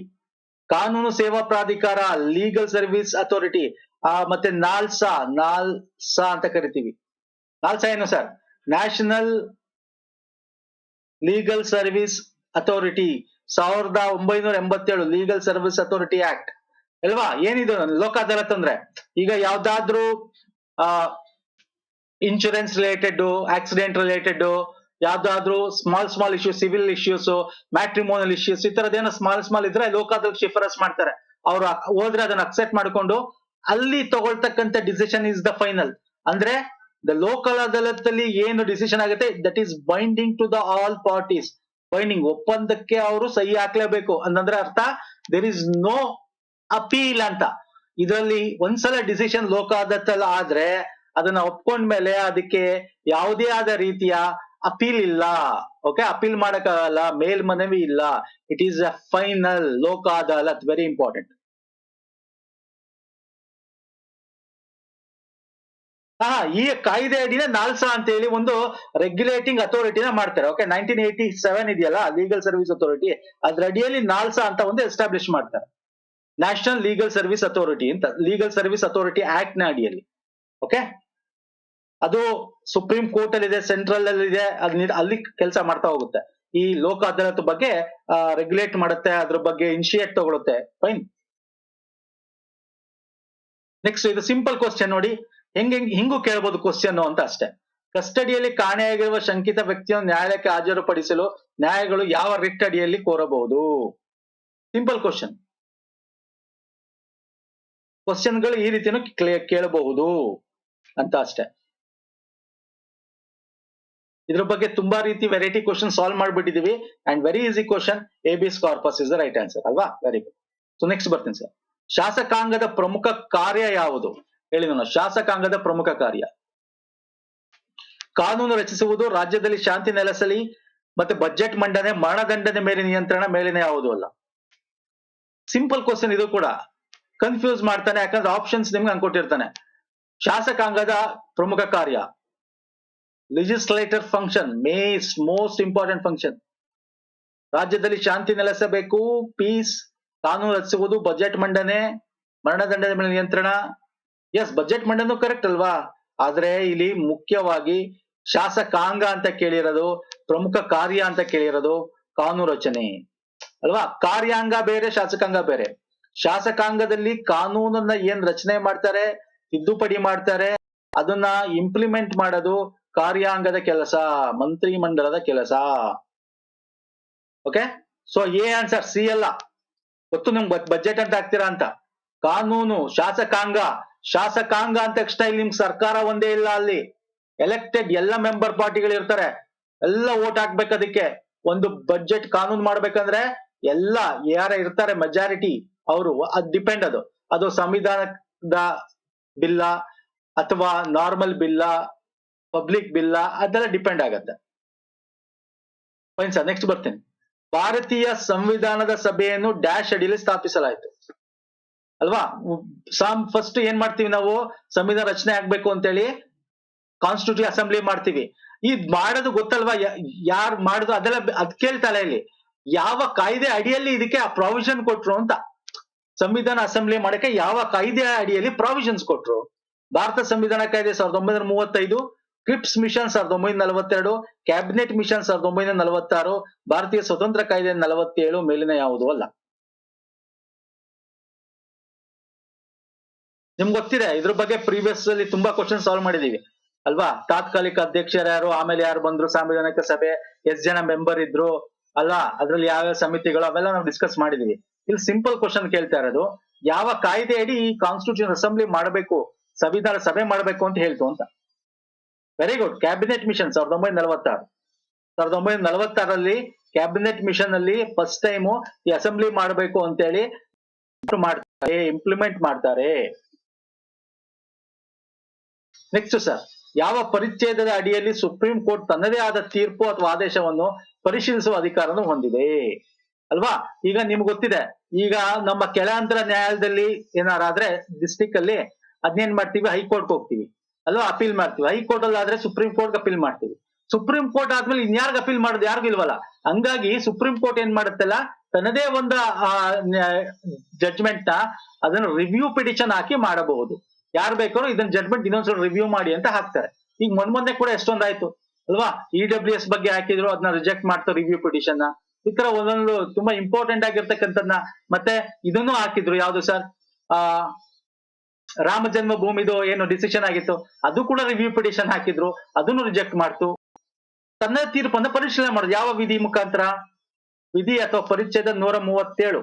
ಕಾನೂನು ಸೇವಾ ಪ್ರಾಧಿಕಾರ ಲೀಗಲ್ ಸರ್ವಿಸ್ ಅಥಾರಿಟಿ ಆ, ಮತ್ತೆ ನಾಲ್ಸಾ ನಾಲ್ಸಾ ಅಂತ ಕರಿತೀವಿ. ನಾಲ್ಸಾ ಏನು sir? National legal service authority ಸಾವಿರದ ಒಂಬೈನೂರ ಎಂಬತ್ತೇಳು ಲೀಗಲ್ ಸರ್ವಿಸ್ ಅಥಾರಿಟಿ ಆಕ್ಟ್ ಅಲ್ವಾ? ಏನಿದು? ಲೋಕ ಅದಾಲತ್ ಅಂದ್ರೆ ಈಗ ಯಾವ್ದಾದ್ರು, ಆ ಇನ್ಶೂರೆನ್ಸ್ ರಿಲೇಟೆಡ್ ಆಕ್ಸಿಡೆಂಟ್ ರಿಲೇಟೆಡ್ ಯಾವ್ದಾದ್ರು small small issues civil issues matrimonial issues ಈ ತರದೇನೋ ಸ್ಮಾಲ್ ಸ್ಮಾಲ್ ಇದ್ರೆ ಲೋಕಾದಲ್ಲಿ ಶಿಫಾರಸ್ ಮಾಡ್ತಾರೆ. ಅವ್ರು ಹೋದ್ರೆ ಅದನ್ನ ಅಕ್ಸೆಪ್ಟ್ ಮಾಡ್ಕೊಂಡು ಅಲ್ಲಿ ತಗೊಳ್ತಕ್ಕಂತ ಡಿಸಿಷನ್ ಇಸ್ ದ ಫೈನಲ್ ಅಂದ್ರೆ ದ ಲೋಕಲ್ ಅದಾಲತ್ತಲ್ಲಿ ಏನು ಡಿಸಿಷನ್ ಆಗುತ್ತೆ that is binding to the all parties binding ಒಪ್ಪಂದಕ್ಕೆ ಅವರು ಸಹಿ ಹಾಕ್ಲೇಬೇಕು. ಅಂತಂದ್ರೆ ಅರ್ಥ ದೇರ್ ಇಸ್ ನೋ ಅಪೀಲ್ ಅಂತ. ಇದರಲ್ಲಿ ಒಂದ್ಸಲ ಡಿಸಿಷನ್ ಲೋಕ ಆದ್ರೆ ಅದನ್ನ ಒಪ್ಕೊಂಡ್ಮೇಲೆ ಅದಕ್ಕೆ ಯಾವುದೇ ಆದ ರೀತಿಯ ಅಪೀಲ್ ಇಲ್ಲ ಓಕೆ ಅಪೀಲ್ ಮಾಡಕ್ಕಾಗಲ್ಲ ಮೇಲ್ಮನವಿ ಇಲ್ಲ. It is a final Lok Adalat very important ಹಾ, ಈ ಕಾಯ್ದೆ ಅಡಿನ ನಾಲ್ಸಾ ಅಂತ ಹೇಳಿ ಒಂದು ರೆಗ್ಯುಲೇಟಿಂಗ್ ಅಥಾರಿಟಿನ ಮಾಡ್ತಾರೆ ಓಕೆ ನೈನ್ಟೀನ್ ಏಯ್ಟಿ ಸೆವೆನ್ ಇದೆಯಲ್ಲ ಲೀಗಲ್ ಸರ್ವಿಸ್ ಅಥಾರಿಟಿ ಅದ್ರ ಅಡಿಯಲ್ಲಿ ನಾಲ್ಸಾ ಅಂತ ಒಂದು ಎಸ್ಟಾಬ್ಲಿಷ್ ಮಾಡ್ತಾರೆ. ನ್ಯಾಷನಲ್ ಲೀಗಲ್ ಸರ್ವಿಸ್ ಅಥಾರಿಟಿ ಅಂತ ಲೀಗಲ್ ಸರ್ವಿಸ್ ಅಥಾರಿಟಿ ಆಕ್ಟ್ನ ಅಡಿಯಲ್ಲಿ ಓಕೆ ಅದು ಸುಪ್ರೀಂ ಕೋರ್ಟ್ ಅಲ್ಲಿ ಇದೆ ಸೆಂಟ್ರಲ್ ಅಲ್ಲಿ ಇದೆ ಅಲ್ಲಿ ಕೆಲಸ ಮಾಡ್ತಾ ಹೋಗುತ್ತೆ. ಈ ಲೋಕ ಅದಾಲತ್ ಬಗ್ಗೆ ರೆಗ್ಯುಲೇಟ್ ಮಾಡುತ್ತೆ, ಅದ್ರ ಬಗ್ಗೆ ಇನಿಷಿಯೇಟ್ ತಗೊಳುತ್ತೆ. ಫೈನ್ ನೆಕ್ಸ್ಟ್ ಇದು ಸಿಂಪಲ್ ಕ್ವಶನ್ ನೋಡಿ. ಹೆಂಗ್ ಹೆಂಗ್, ಹಿಂಗೂ ಕೇಳ್ಬೋದು ಕ್ವಶನ್ ಅಂತ ಅಷ್ಟೇ. ಕಸ್ಟಡಿಯಲ್ಲಿ ಕಾಣೆಯಾಗಿರುವ ಶಂಕಿತ ವ್ಯಕ್ತಿಯನ್ನು ನ್ಯಾಯಾಲಯಕ್ಕೆ ಹಾಜರುಪಡಿಸಲು ನ್ಯಾಯಗಳು ಯಾವ ರಿಟ್ ಅಡಿಯಲ್ಲಿ ಕೋರಬಹುದು? ಸಿಂಪಲ್ ಕ್ವಶನ್ ಕ್ವಶನ್ಗಳು ಈ ರೀತಿಯೂ ಕೇಳಬಹುದು ಅಂತ ಅಷ್ಟೇ. ಇದ್ರ ಬಗ್ಗೆ ತುಂಬಾ ರೀತಿ variety question solve ಮಾಡ್ಬಿಟ್ಟಿದೀವಿ. And very easy question habeas corpus is the right answer ಅಲ್ವಾ? ವೆರಿ ಗುಡ್ ಸೊ ನೆಕ್ಸ್ಟ್ ಬರ್ತೀನಿ ಸರ್ ಶಾಸಕಾಂಗದ ಪ್ರಮುಖ ಕಾರ್ಯ ಯಾವುದು? ಹೇಳಿ ನಾನು, ಶಾಸಕಾಂಗದ ಪ್ರಮುಖ ಕಾರ್ಯ. ಕಾನೂನು ರಚಿಸುವುದು, ರಾಜ್ಯದಲ್ಲಿ ಶಾಂತಿ ನೆಲೆಸಲಿ, ಮತ್ತೆ ಬಜೆಟ್ ಮಂಡನೆ ಮರಣದಂಡನೆ ಮೇಲೆ ನಿಯಂತ್ರಣ, ಮೇಲಿನ ಯಾವುದು ಅಲ್ಲ? ಸಿಂಪಲ್ ಕ್ವಶನ್ ಇದು ಕೂಡ. ಕನ್ಫ್ಯೂಸ್ ಮಾಡ್ತಾನೆ, ಯಾಕಂದ್ರೆ ಆಪ್ಷನ್ಸ್ ನಿಮ್ಗೆ ಅನ್ಕೊಟ್ಟಿರ್ತಾನೆ ಶಾಸಕಾಂಗದ ಪ್ರಮುಖ ಕಾರ್ಯ. ಲೆಜಿಸ್ಲೇಟರ್ ಫಂಕ್ಷನ್ ಮೇಸ್ ಮೋಸ್ಟ್ ಇಂಪಾರ್ಟೆಂಟ್ ಫಂಕ್ಷನ್ ರಾಜ್ಯದಲ್ಲಿ ಶಾಂತಿ ನೆಲೆಸಬೇಕು ಪೀಸ್ ಕಾನೂನು ರಚಿಸುವುದು ಬಜೆಟ್ ಮಂಡನೆ ಮರಣದಂಡದ ಮೇಲೆ ನಿಯಂತ್ರಣ. ಎಸ್ ಬಜೆಟ್ ಮಂಡನೆ ಕರೆಕ್ಟ್ ಅಲ್ವಾ? ಆದ್ರೆ ಇಲ್ಲಿ ಮುಖ್ಯವಾಗಿ ಶಾಸಕಾಂಗ ಅಂತ ಕೇಳಿರೋದು, ಪ್ರಮುಖ ಕಾರ್ಯ ಅಂತ ಕೇಳಿರೋದು ಕಾನೂನು ರಚನೆ. ಅಲ್ವಾ? ಕಾರ್ಯಾಂಗ ಬೇರೆ, ಶಾಸಕಾಂಗ ಬೇರೆ. ಶಾಸಕಾಂಗದಲ್ಲಿ ಕಾನೂನನ್ನ ಏನ್ ರಚನೆ ಮಾಡ್ತಾರೆ, ತಿದ್ದುಪಡಿ ಮಾಡ್ತಾರೆ, ಅದನ್ನ ಇಂಪ್ಲಿಮೆಂಟ್ ಮಾಡೋದು ಕಾರ್ಯಾಂಗದ ಕೆಲಸ ಮಂತ್ರಿ ಮಂಡಲದ ಕೆಲಸ. Okay so A answer C ಅಲ್ಲ. ಗೊತ್ತು ನಿಮ್ಗೆ ಬಜೆಟ್ ಅಂತ ಹಾಕ್ತೀರಾ ಅಂತ? ಕಾನೂನು, ಶಾಸಕಾಂಗ. ಶಾಸಕಾಂಗ ಅಂತ ತಕ್ಷಣ ಇಲ್ಲಿ ನಿಮ್ಗೆ ಸರ್ಕಾರ ಒಂದೇ ಇಲ್ಲ ಅಲ್ಲಿ. ಎಲೆಕ್ಟೆಡ್ ಎಲ್ಲ ಮೆಂಬರ್ ಪಾರ್ಟಿಗಳು ಇರ್ತಾರೆ. ಎಲ್ಲ ಓಟ್ ಹಾಕ್ಬೇಕು ಅದಕ್ಕೆ ಒಂದು ಬಜೆಟ್ ಕಾನೂನು ಮಾಡ್ಬೇಕಂದ್ರೆ ಎಲ್ಲ ಯಾರ ಇರ್ತಾರೆ ಮೆಜಾರಿಟಿ ಅವರು, ಅದ್ ಡಿಪೆಂಡ್ ಅದು. ಅದು ಸಂವಿಧಾನದ ಬಿಲ್ಲ ಅಥವಾ ನಾರ್ಮಲ್ ಬಿಲ್ಲ ಪಬ್ಲಿಕ್ ಬಿಲ್ಲ ಅದೆಲ್ಲ ಡಿಪೆಂಡ್ ಆಗತ್ತೆ. ಸರ್ ನೆಕ್ಸ್ಟ್ ಬರ್ತೇನೆ. ಭಾರತೀಯ ಸಂವಿಧಾನದ ಸಭೆಯನ್ನು ಡ್ಯಾಶ್ ಅಡಿಯಲ್ಲಿ ಸ್ಥಾಪಿಸಲಾಯಿತು. ಅಲ್ವಾ? ಸಾಮ್ ಫಸ್ಟ್ ಏನ್ ಮಾಡ್ತೀವಿ ನಾವು? ಸಂವಿಧಾನ ರಚನೆ ಆಗ್ಬೇಕು ಅಂತೇಳಿ ಕಾನ್ಸ್ಟಿಟ್ಯೂಟಿವ್ ಅಸೆಂಬ್ಲಿ ಮಾಡ್ತೀವಿ. ಈ ಮಾಡೋದು ಗೊತ್ತಲ್ವಾ? ಯಾರು ಮಾಡುದು? ಅದೆಲ್ಲ ಅದ್ ಕೇಳ್ತಾಳೆ ಇಲ್ಲಿ. ಯಾವ ಕಾಯ್ದೆ ಅಡಿಯಲ್ಲಿ ಇದಕ್ಕೆ ಆ ಪ್ರಾವಿಷನ್ ಕೊಟ್ರು ಅಂತ. ಸಂವಿಧಾನ ಅಸೆಂಬ್ಲಿ ಮಾಡಕ್ಕೆ ಯಾವ ಕಾಯ್ದೆ ಅಡಿಯಲ್ಲಿ ಪ್ರಾವಿಷನ್ಸ್ ಕೊಟ್ರು? ಭಾರತ ಸಂವಿಧಾನ ಕಾಯ್ದೆ ಸಾವಿರದ ಒಂಬೈನೂರ ಮೂವತ್ತೈದು ಕ್ರಿಪ್ಸ್ ಮಿಷನ್ ಸಾವಿರದ ಒಂಬೈನೂರ ನಲವತ್ತೆರಡು ಕ್ಯಾಬಿನೆಟ್ ಮಿಷನ್ ಸಾವಿರದ ಒಂಬೈನೂರ ನಲವತ್ತಾರು, ಭಾರತೀಯ ಸ್ವತಂತ್ರ ಕಾಯ್ದೆ ನಲವತ್ತೇಳು ಮೇಲಿನ ಯಾವುದು ಅಲ್ಲ. ನಿಮ್ಗೆ ಗೊತ್ತಿದೆ, ಇದ್ರ ಬಗ್ಗೆ ಪ್ರೀವಿಯಸ್ ಅಲ್ಲಿ ತುಂಬಾ ಕ್ವಶನ್ ಸಾಲ್ವ್ ಮಾಡಿದೀವಿ. ಅಲ್ವಾ? ತಾತ್ಕಾಲಿಕ ಅಧ್ಯಕ್ಷರು ಯಾರು, ಆಮೇಲೆ ಯಾರು ಬಂದ್ರು, ಸಾಂವಿಧಾನಿಕ ಸಭೆ ಎಷ್ಟ್ ಜನ ಮೆಂಬರ್ ಇದ್ರು ಅಲ್ವಾ ಅದ್ರಲ್ಲಿ ಯಾವ ಸಮಿತಿಗಳು, ಅವೆಲ್ಲ ನಾವು ಡಿಸ್ಕಸ್ ಮಾಡಿದೀವಿ. ಇಲ್ಲಿ ಸಿಂಪಲ್ ಕ್ವಶನ್ ಕೇಳ್ತಾ ಇರೋದು, ಯಾವ ಕಾಯ್ದೆ ಅಡಿ ಈ ಕಾನ್ಸ್ಟಿಟ್ಯೂಷನ್ ಅಸೆಂಬ್ಲಿ ಮಾಡಬೇಕು, ಸಂವಿಧಾನ ಸಭೆ ಮಾಡಬೇಕು ಅಂತ ಹೇಳ್ತು ಅಂತ. ವೆರಿ ಗುಡ್ ಕ್ಯಾಬಿನೆಟ್ ಮಿಷನ್ ಸಾವಿರದ ಒಂಬೈನೂರ ನಲವತ್ತಾರು. ಸಾವಿರದ ಒಂಬೈನೂರ ನಲವತ್ತಾರಲ್ಲಿ ಕ್ಯಾಬಿನೆಟ್ ಮಿಷನ್ ಅಲ್ಲಿ ಫಸ್ಟ್ ಟೈಮ್ ಈ ಅಸೆಂಬ್ಲಿ ಮಾಡಬೇಕು ಅಂತೇಳಿ ಮಾಡ್ತಾರೆ ಇಂಪ್ಲಿಮೆಂಟ್ ಮಾಡ್ತಾರೆ. ನೆಕ್ಸ್ಟ್ ಸರ್ ಯಾವ ಪರಿಚ್ಛೇದದ ಅಡಿಯಲ್ಲಿ ಸುಪ್ರೀಂ ಕೋರ್ಟ್ ತನ್ನದೇ ಆದ ತೀರ್ಪು ಅಥವಾ ಆದೇಶವನ್ನು ಪರಿಶೀಲಿಸುವ ಅಧಿಕಾರವನ್ನು ಹೊಂದಿದೆ. ಅಲ್ವಾ? ಈಗ ನಿಮ್ಗೆ ಗೊತ್ತಿದೆ. ಈಗ ನಮ್ಮ ಕೆಳಾಂತರ ನ್ಯಾಯಾಲಯದಲ್ಲಿ ಏನಾರಾದ್ರೆ ಡಿಸ್ಟಿಕ್ ಅಲ್ಲಿ ಅದನ್ನೇನ್ ಮಾಡ್ತೀವಿ? ಹೈಕೋರ್ಟ್ ಹೋಗ್ತೀವಿ. ಅಲ್ವಾ ಅಪೀಲ್ ಮಾಡ್ತೀವಿ. ಹೈಕೋರ್ಟ್ ಅಲ್ಲಿ ಆದ್ರೆ ಸುಪ್ರೀಂ ಕೋರ್ಟ್ ಅಪೀಲ್ ಮಾಡ್ತೀವಿ. ಸುಪ್ರೀಂ ಕೋರ್ಟ್ ಆದ್ಮೇಲೆ ಇನ್ಯಾರ್ಗ ಅಪೀಲ್ ಮಾಡೋದು ಯಾರಿಗೂ ಇಲ್ವಲ್ಲ? ಹಂಗಾಗಿ ಸುಪ್ರೀಂ ಕೋರ್ಟ್ ಏನ್ ಮಾಡುತ್ತಲ್ಲ, ತನ್ನದೇ ಒಂದು ಜಡ್ಜ್ಮೆಂಟ್ನ ಅದನ್ನ ರಿವ್ಯೂ ಪಿಟಿಷನ್ ಹಾಕಿ ಮಾಡಬಹುದು. ಯಾರು ಬೇಕಾದ್ರೂ ಇದನ್ನ ಜಡ್ಜ್ಮೆಂಟ್ ಇನ್ನೊಂದ್ಸಲ ರಿವ್ಯೂ ಮಾಡಿ ಅಂತ ಹಾಕ್ತಾರೆ. ಈಗ ಮೊನ್ ಮೊನ್ನೆ ಕೂಡ ಎಷ್ಟೊಂದಾಯ್ತು. ಅಲ್ವಾ? ಇ ಡಬ್ಲ್ಯೂ ಎಸ್ ಬಗ್ಗೆ ಹಾಕಿದ್ರು ಅದನ್ನ ರಿಜೆಕ್ಟ್ ಮಾಡ್ತಾರೆ ರಿವ್ಯೂ ಪಿಟಿಷನ್ ಈ ತರ ಒಂದೊಂದು ತುಂಬಾ ಇಂಪಾರ್ಟೆಂಟ್ ಆಗಿರ್ತಕ್ಕಂಥದ್ನ. ಮತ್ತೆ ಇದನ್ನು ಹಾಕಿದ್ರು ಯಾವ್ದು ಸರ್? ಆ ರಾಮ ಜನ್ಮಭೂಮಿದು ಏನು ಡಿಸಿಷನ್ ಆಗಿತ್ತು? ಅದು ಕೂಡ ರಿವ್ಯೂ ಪಿಟಿಷನ್ ಹಾಕಿದ್ರು. ಅದನ್ನು ರಿಜೆಕ್ಟ್ ಮಾಡ್ತು. ತನ್ನ ತೀರ್ಪನ್ನು ಪರಿಶೀಲನೆ ಮಾಡುದು. ಯಾವ ವಿಧಿ ಮುಖಾಂತರ? ವಿಧಿ ಅಥವಾ ಪರಿಚ್ಛೇದ ನೂರ ಮೂವತ್ತೇಳು.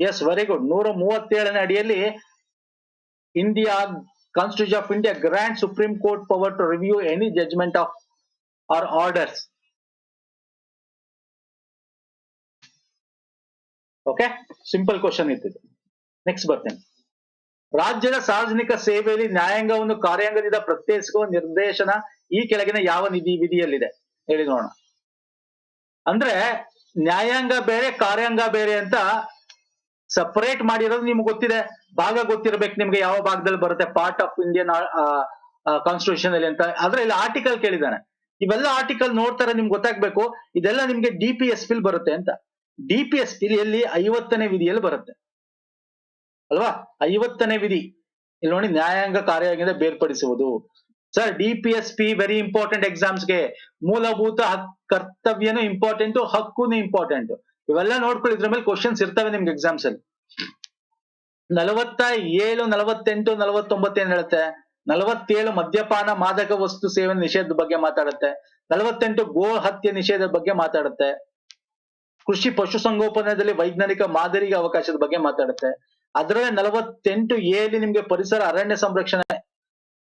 ಎಸ್ ವೆರಿ ಗುಡ್ ನೂರ ಮೂವತ್ತೇಳನೇ ಅಡಿಯಲ್ಲಿ India constitution of India grand supreme court power to review any judgment of or orders okay simple question ಇತ್ತು ನೆಕ್ಸ್ಟ್ ಬರ್ತೇನೆ. ರಾಜ್ಯದ ಸಾರ್ವಜನಿಕ ಸೇವೆಯಲ್ಲಿ ನ್ಯಾಯಾಂಗವನ್ನು ಕಾರ್ಯಾಂಗದಿಂದ ಪ್ರತ್ಯೇಕಿಸುವ ನಿರ್ದೇಶನ ಈ ಕೆಳಗಿನ ಯಾವ ನಿಧಿ ವಿಧಿಯಲ್ಲಿದೆ? ಹೇಳಿ ನೋಡೋಣ. ಅಂದ್ರೆ ನ್ಯಾಯಾಂಗ ಬೇರೆ, ಕಾರ್ಯಾಂಗ ಬೇರೆ ಅಂತ ಸಪರೇಟ್ ಮಾಡಿರೋದು ನಿಮ್ಗೆ ಗೊತ್ತಿದೆ. ಭಾಗ ಗೊತ್ತಿರ್ಬೇಕು ನಿಮ್ಗೆ ಯಾವ ಭಾಗದಲ್ಲಿ ಬರುತ್ತೆ. ಪಾರ್ಟ್ ಆಫ್ ಇಂಡಿಯನ್ ಕಾನ್ಸ್ಟಿಟ್ಯೂಷನ್ ಅಲ್ಲಿ ಅಂತ. ಆದ್ರೆ ಇಲ್ಲಿ ಆರ್ಟಿಕಲ್ ಕೇಳಿದಾನೆ ಇವೆಲ್ಲ ಆರ್ಟಿಕಲ್ ನೋಡ್ತಾರೆ ನಿಮ್ಗೆ ಗೊತ್ತಾಗ್ಬೇಕು. ಇದೆಲ್ಲ ನಿಮ್ಗೆ ಡಿ ಪಿ ಎಸ್ ಪಿಲ್ ಬರುತ್ತೆ ಅಂತ. ಡಿ ಪಿ ಎಸ್ ಪಿಲ್ ಎಲ್ಲಿ ಐವತ್ತನೇ ವಿಧಿಯಲ್ಲಿ ಬರುತ್ತೆ. ಅಲ್ವಾ? ಐವತ್ತನೇ ವಿಧಿ. ಇಲ್ಲಿ ನೋಡಿ ನ್ಯಾಯಾಂಗ ಕಾರ್ಯದಿಂದ ಬೇರ್ಪಡಿಸುವುದು. Sir D P very important ಎಕ್ಸಾಮ್ಸ್ಗೆ ಮೂಲಭೂತ ಕರ್ತವ್ಯನೂ ಇಂಪಾರ್ಟೆಂಟ್ ಹಕ್ಕುನು ಇಂಪಾರ್ಟೆಂಟ್ ಇವೆಲ್ಲ ನೋಡ್ಕೊಳ್ಳಿ, ಇದ್ರ ಮೇಲೆ ಕ್ವಶನ್ಸ್ ಇರ್ತವೆ ನಿಮ್ಗೆ ಎಕ್ಸಾಮ್ಸ್ ಅಲ್ಲಿ. ನಲವತ್ತ ಏಳು ನಲವತ್ತೆಂಟು, ನಲವತ್ತೊಂಬತ್ತು ಏನ್ ಹೇಳುತ್ತೆ? ನಲವತ್ತೇಳು ಮದ್ಯಪಾನ ಮಾದಕ ವಸ್ತು ಸೇವನೆ ನಿಷೇಧದ ಬಗ್ಗೆ ಮಾತಾಡುತ್ತೆ. ನಲವತ್ತೆಂಟು ಗೋ ಹತ್ಯೆ ನಿಷೇಧದ ಬಗ್ಗೆ ಮಾತಾಡುತ್ತೆ. ಕೃಷಿ ಪಶುಸಂಗೋಪನೆಯಲ್ಲಿ ವೈಜ್ಞಾನಿಕ ಮಾದರಿಗೆ ಅವಕಾಶದ ಬಗ್ಗೆ ಮಾತಾಡುತ್ತೆ. ಅದರಲ್ಲೇ ನಲವತ್ತೆಂಟು ಎಲ್ಲಿ ನಿಮ್ಗೆ ಪರಿಸರ ಅರಣ್ಯ ಸಂರಕ್ಷಣೆ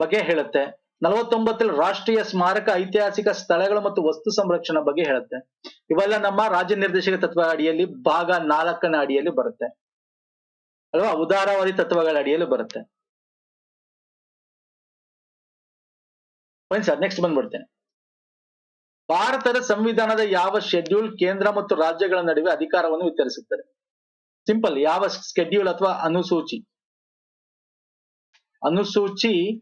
ಬಗ್ಗೆ ಹೇಳುತ್ತೆ. ನಲವತ್ತೊಂಬತ್ತರಲ್ಲಿ ರಾಷ್ಟ್ರೀಯ ಸ್ಮಾರಕ, ಐತಿಹಾಸಿಕ ಸ್ಥಳಗಳು ಮತ್ತು ವಸ್ತು ಸಂರಕ್ಷಣೆ ಬಗ್ಗೆ ಹೇಳುತ್ತೆ. ಇವೆಲ್ಲ ನಮ್ಮ ರಾಜ್ಯ ನಿರ್ದೇಶಕ ತತ್ವ ಅಡಿಯಲ್ಲಿ ಭಾಗ ನಾಲ್ಕನ ಅಡಿಯಲ್ಲಿ ಬರುತ್ತೆ. ಅಲ್ವಾ? ಉದಾರವಾದಿ ತತ್ವಗಳ ಅಡಿಯಲ್ಲಿ ಬರುತ್ತೆ. ಸರ್ ನೆಕ್ಸ್ಟ್ ಬಂದ್ಬಿಡ್ತೇನೆ. ಭಾರತದ ಸಂವಿಧಾನದ ಯಾವ ಶೆಡ್ಯೂಲ್ ಕೇಂದ್ರ ಮತ್ತು ರಾಜ್ಯಗಳ ನಡುವೆ ಅಧಿಕಾರವನ್ನು ವಿತರಿಸುತ್ತದೆ? ಸಿಂಪಲ್ ಯಾವ ಸ್ಕೆಡ್ಯೂಲ್ ಅಥವಾ ಅನುಸೂಚಿ? ಅನುಸೂಚಿ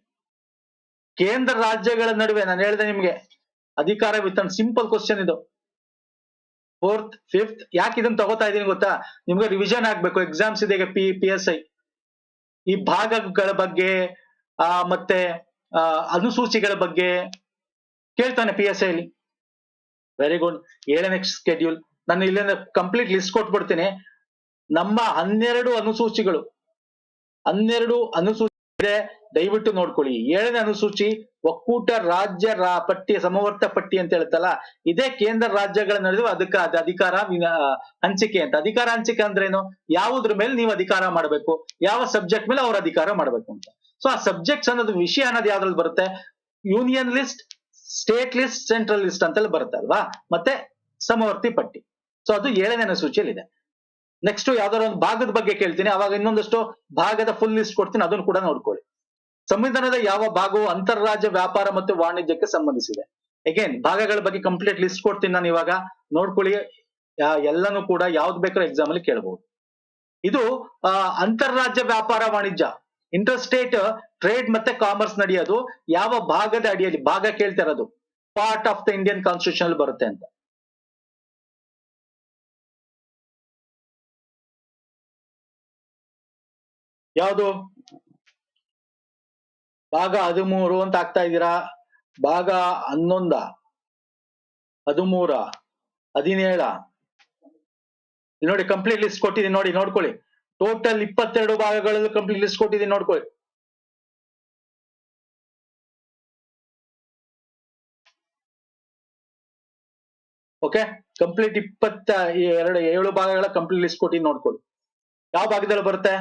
ಕೇಂದ್ರ ರಾಜ್ಯಗಳ ನಡುವೆ. ನಾನು ಹೇಳಿದೆ ನಿಮ್ಗೆ, ಅಧಿಕಾರ ವಿತರಣೆ ಸಿಂಪಲ್ ಕ್ವಶನ್ ಇದು. ಫೋರ್ತ್ ಫಿಫ್ತ್ ಯಾಕೆ ಇದನ್ನ ತಗೋತಾ ಇದೀನಿ ಗೊತ್ತಾ? ನಿಮ್ಗೆ ರಿವಿಷನ್ ಆಗ್ಬೇಕು. ಎಕ್ಸಾಮ್ಸ್ ಇದೆ ಪಿ ಪಿ ಎಸ್ ಐ ಈ ಭಾಗಗಳ ಬಗ್ಗೆ, ಆ, ಮತ್ತೆ ಅನುಸೂಚಿಗಳ ಬಗ್ಗೆ ಕೇಳ್ತಾನೆ ಪಿ ಎಸ್ ಐಲಿ ವೆರಿ ಗುಡ್ ಏಳನೇ ಸ್ಕೆಡ್ಯೂಲ್ ನಾನು ಇಲ್ಲಿಂದ ಕಂಪ್ಲೀಟ್ ಲಿಸ್ಟ್ ಕೊಟ್ಬಿಡ್ತೀನಿ. ನಮ್ಮ ಹನ್ನೆರಡು ಅನುಸೂಚಿಗಳು. ಹನ್ನೆರಡು ಅನುಸೂಚಿ ದಯವಿಟ್ಟು ನೋಡ್ಕೊಳ್ಳಿ. ಏಳನೇ ಅನುಸೂಚಿ, ಒಕ್ಕೂಟ ರಾಜ್ಯ ಪಟ್ಟಿ, ಸಮವರ್ತ ಪಟ್ಟಿ ಅಂತ ಹೇಳ್ತಲ್ಲ ಇದೇ ಕೇಂದ್ರ ರಾಜ್ಯಗಳ ನಡೆದು ಅದಕ್ಕೆ ಅದು ಅಧಿಕಾರ ಹಂಚಿಕೆ ಅಂತ. ಅಧಿಕಾರ ಹಂಚಿಕೆ ಅಂದ್ರೇನು? ಯಾವುದ್ರ ಮೇಲೆ ನೀವು ಅಧಿಕಾರ ಮಾಡಬೇಕು, ಯಾವ ಸಬ್ಜೆಕ್ಟ್ ಮೇಲೆ ಅವ್ರ ಅಧಿಕಾರ ಮಾಡಬೇಕು ಅಂತ. ಸೊ ಆ ಸಬ್ಜೆಕ್ಟ್ಸ್ ಅನ್ನೋದು ವಿಷಯ ಅನ್ನೋದು ಯಾವ್ದ್ರಲ್ಲಿ ಬರುತ್ತೆ? Union list state list central list ಅಂತೆಲ್ಲ ಬರುತ್ತೆ ಅಲ್ವಾ? ಮತ್ತೆ ಸಮವರ್ತಿ ಪಟ್ಟಿ. ಸೊ ಅದು ಏಳನೇ ಅನುಸೂಚಿಯಲ್ಲಿ ಇದೆ ನೆಕ್ಸ್ಟ್ ಯಾವ್ದಾದ್ರು ಒಂದು ಭಾಗದ ಬಗ್ಗೆ ಕೇಳ್ತೀನಿ, ಅವಾಗ ಇನ್ನೊಂದಷ್ಟು ಭಾಗದ ಫುಲ್ ಲಿಸ್ಟ್ ಕೊಡ್ತೀನಿ, ಅದನ್ನು ಕೂಡ ನೋಡ್ಕೊಳ್ಳಿ. ಸಂವಿಧಾನದ ಯಾವ ಭಾಗವು ಅಂತಾರಾಜ್ಯ ವ್ಯಾಪಾರ ಮತ್ತು ವಾಣಿಜ್ಯಕ್ಕೆ ಸಂಬಂಧಿಸಿದೆ. ಅಗೇನ್ ಭಾಗಗಳ ಬಗ್ಗೆ ಕಂಪ್ಲೀಟ್ ಲಿಸ್ಟ್ ಕೊಡ್ತೀನಿ ನಾನು ಇವಾಗ. ನೋಡ್ಕೊಳ್ಳಿ ಎಲ್ಲನೂ ಕೂಡ ಯಾವ್ದು ಬೇಕಾದ್ರೂ ಎಕ್ಸಾಮ್ ಅಲ್ಲಿ ಕೇಳಬಹುದು ಇದು ಅಂತಾರಾಜ್ಯ ವ್ಯಾಪಾರ ವಾಣಿಜ್ಯ. ಇಂಟರ್ ಸ್ಟೇಟ್ ಟ್ರೇಡ್ ಮತ್ತೆ ಕಾಮರ್ಸ್ ನಡೆಯೋದು, ಯಾವ ಭಾಗದ ಅಡಿಯಲ್ಲಿ, ಭಾಗ ಕೇಳ್ತಾ ಇರೋದು? Part of the Indian constitution ಬರುತ್ತೆ ಅಂತ. ಯಾವುದು? ಭಾಗ ಹದಿಮೂರು ಅಂತ ಆಗ್ತಾ ಇದ್ದೀರಾ? ಭಾಗ ಹನ್ನೊಂದ, ಹದಿಮೂರ, ಹದಿನೇಳ. ನೋಡಿ ಕಂಪ್ಲೀಟ್ ಲಿಸ್ಟ್ ಕೊಟ್ಟಿದ್ದೀನಿ ನೋಡಿ, ನೋಡ್ಕೊಳ್ಳಿ. ಟೋಟಲ್ ಇಪ್ಪತ್ತೆರಡು ಭಾಗಗಳಲ್ಲಿ ಕಂಪ್ಲೀಟ್ ಲಿಸ್ಟ್ ಕೊಟ್ಟಿದ್ದೀನಿ ನೋಡ್ಕೊಳ್ಳಿ. ಓಕೆ ಕಂಪ್ಲೀಟ್ ಇಪ್ಪತ್ತ ಎರಡು, ಏಳು ಭಾಗಗಳ ಕಂಪ್ಲೀಟ್ ಲಿಸ್ಟ್ ಕೊಟ್ಟಿದ್ದೀನಿ ನೋಡ್ಕೊಳ್ಳಿ. ಯಾವ ಭಾಗದಲ್ಲಿ ಬರುತ್ತೆ?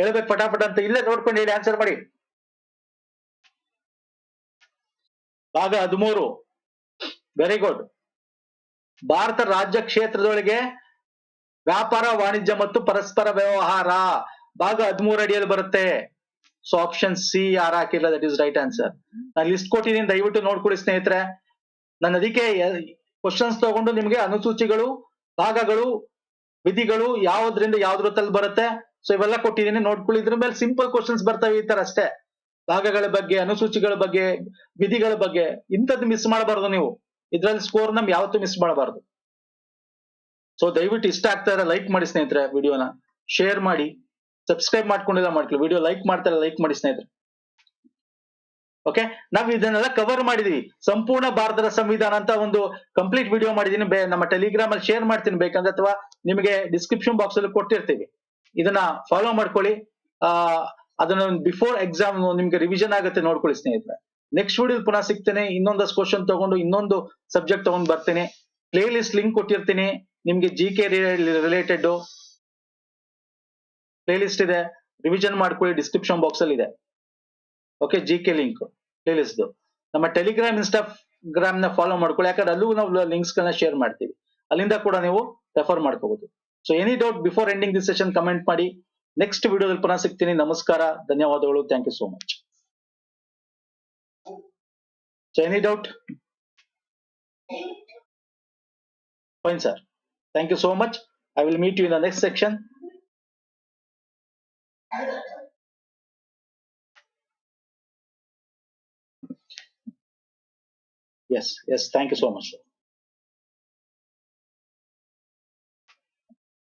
ಹೇಳ್ಬೇಕು ಪಟಾಪಟ ಅಂತ ಇಲ್ಲೇ ನೋಡ್ಕೊಂಡು ಹೇಳಿ ಆನ್ಸರ್ ಮಾಡಿ. ಭಾಗ ಹದಿಮೂರು. ವೆರಿ ಗುಡ್ ಭಾರತ ರಾಜ್ಯ ಕ್ಷೇತ್ರದೊಳಗೆ ವ್ಯಾಪಾರ, ವಾಣಿಜ್ಯ ಮತ್ತು ಪರಸ್ಪರ ವ್ಯವಹಾರ. ಭಾಗ ಹದಿಮೂರು ಅಡಿಯಲ್ಲಿ ಬರುತ್ತೆ. ಸೊ ಆಪ್ಷನ್ ಸಿ ಯಾರು ಹಾಕಿಲ್ಲ ದಟ್ ಇಸ್ ರೈಟ್ ಆನ್ಸರ್ ನಾನು ಲಿಸ್ಟ್ ಕೊಟ್ಟಿದ್ದೀನಿ, ದಯವಿಟ್ಟು ನೋಡ್ಕೊಡಿ ಸ್ನೇಹಿತರೆ. ನಾನು ಅದಕ್ಕೆ ಕ್ವಶನ್ಸ್ ತಗೊಂಡು ನಿಮಗೆ ಅನುಸೂಚಿಗಳು, ಭಾಗಗಳು, ವಿಧಿಗಳು ಯಾವ್ದ್ರಿಂದ ಯಾವ್ದ್ರ ಬರುತ್ತೆ? ಸೊ ಇವೆಲ್ಲ ಕೊಟ್ಟಿದ್ದೀನಿ. ನೋಡ್ಕೊಳ್ಳಿ, ಇದ್ರ ಮೇಲೆ ಸಿಂಪಲ್ ಕ್ವಶನ್ಸ್ ಬರ್ತವೆ ಈ ತರ ಅಷ್ಟೇ. ಭಾಗಗಳ ಬಗ್ಗೆ, ಅನುಸೂಚಿಗಳ ಬಗ್ಗೆ, ವಿಧಿಗಳ ಬಗ್ಗೆ, ಇಂಥದ್ದು ಮಿಸ್ ಮಾಡಬಾರ್ದು ನೀವು. ಇದ್ರಲ್ಲಿ ಸ್ಕೋರ್ ನಮ್ ಯಾವತ್ತೂ ಮಿಸ್ ಮಾಡಬಾರ್ದು. ಸೊ ದಯವಿಟ್ಟು ಇಷ್ಟ ಆಗ್ತಾ ಇರೋ ಲೈಕ್ ಮಾಡಿ ಸ್ನೇಹಿತರೆ ವಿಡಿಯೋನ ಶೇರ್ ಮಾಡಿ. ಸಬ್ಸ್ಕ್ರೈಬ್ ಮಾಡ್ಕೊಂಡಿಲ್ಲ ಮಾಡ್ಕೊಳ್ಳಿ. ವಿಡಿಯೋ ಲೈಕ್ ಮಾಡ್ತಾರೆ ಲೈಕ್ ಮಾಡಿ ಸ್ನೇಹಿತರೆ. ಓಕೆ ನಾವು ಇದನ್ನೆಲ್ಲ ಕವರ್ ಮಾಡಿದೀವಿ. ಸಂಪೂರ್ಣ ಭಾರತದ ಸಂವಿಧಾನ ಅಂತ ಒಂದು ಕಂಪ್ಲೀಟ್ ವಿಡಿಯೋ ಮಾಡಿದೀನಿ. ನಮ್ಮ ಟೆಲಿಗ್ರಾಮ್ ಅಲ್ಲಿ ಶೇರ್ ಮಾಡ್ತೀನಿ. ಬೇಕಂದ್ರೆ ಅಥವಾ ನಿಮಗೆ ಡಿಸ್ಕ್ರಿಪ್ಷನ್ ಬಾಕ್ಸ್ ಅಲ್ಲಿ ಕೊಟ್ಟಿರ್ತೀವಿ. ಇದನ್ನ ಫಾಲೋ ಮಾಡ್ಕೊಳ್ಳಿ. ಆ, ಅದನ್ನ ಬಿಫೋರ್ ಎಕ್ಸಾಮ್ ನಿಮ್ಗೆ ರಿವಿಷನ್ ಆಗುತ್ತೆ ನೋಡ್ಕೊಳ್ಳಿ ಸ್ನೇಹಿತರೆ. ನೆಕ್ಸ್ಟ್ ವಿಡಿಯೋ ಪುನಃ ಸಿಗ್ತೇನೆ. ಇನ್ನೊಂದಷ್ಟು ಕ್ವಶನ್ ತಗೊಂಡು ಇನ್ನೊಂದು ಸಬ್ಜೆಕ್ಟ್ ತಗೊಂಡ್ ಬರ್ತೀನಿ. ಪ್ಲೇ ಲಿಸ್ಟ್ ಲಿಂಕ್ ಕೊಟ್ಟಿರ್ತೀನಿ. ನಿಮ್ಗೆ G K related play list ಇದೆ. ರಿವಿಷನ್ ಮಾಡ್ಕೊಳ್ಳಿ. ಡಿಸ್ಕ್ರಿಪ್ಷನ್ ಬಾಕ್ಸ್ ಅಲ್ಲಿ ಇದೆ. Okay G K link playlist ನಮ್ಮ ಟೆಲಿಗ್ರಾಮ್ ಇನ್ಸ್ಟಾಗ್ರಾಮ್ನ ಫಾಲೋ ಮಾಡ್ಕೊಳ್ಳಿ. ಯಾಕಂದ್ರೆ ಅಲ್ಲೂ ನಾವು ಲಿಂಕ್ಸ್ ಗಳನ್ನ ಶೇರ್ ಮಾಡ್ತೀವಿ. ಅಲ್ಲಿಂದ ಕೂಡ ನೀವು ರೆಫರ್ ಮಾಡ್ಕೋಬಹುದು so any doubt before ending this session comment ಮಾಡಿ. ನೆಕ್ಸ್ಟ್ ವಿಡಿಯೋದಲ್ಲಿ ಪುನಃ ಸಿಗ್ತೀನಿ. ನಮಸ್ಕಾರ. ಧನ್ಯವಾದಗಳು. Thank you so much so any doubt fine sir thank you so much I will meet you in the next section Yes, yes, thank you so much. sir.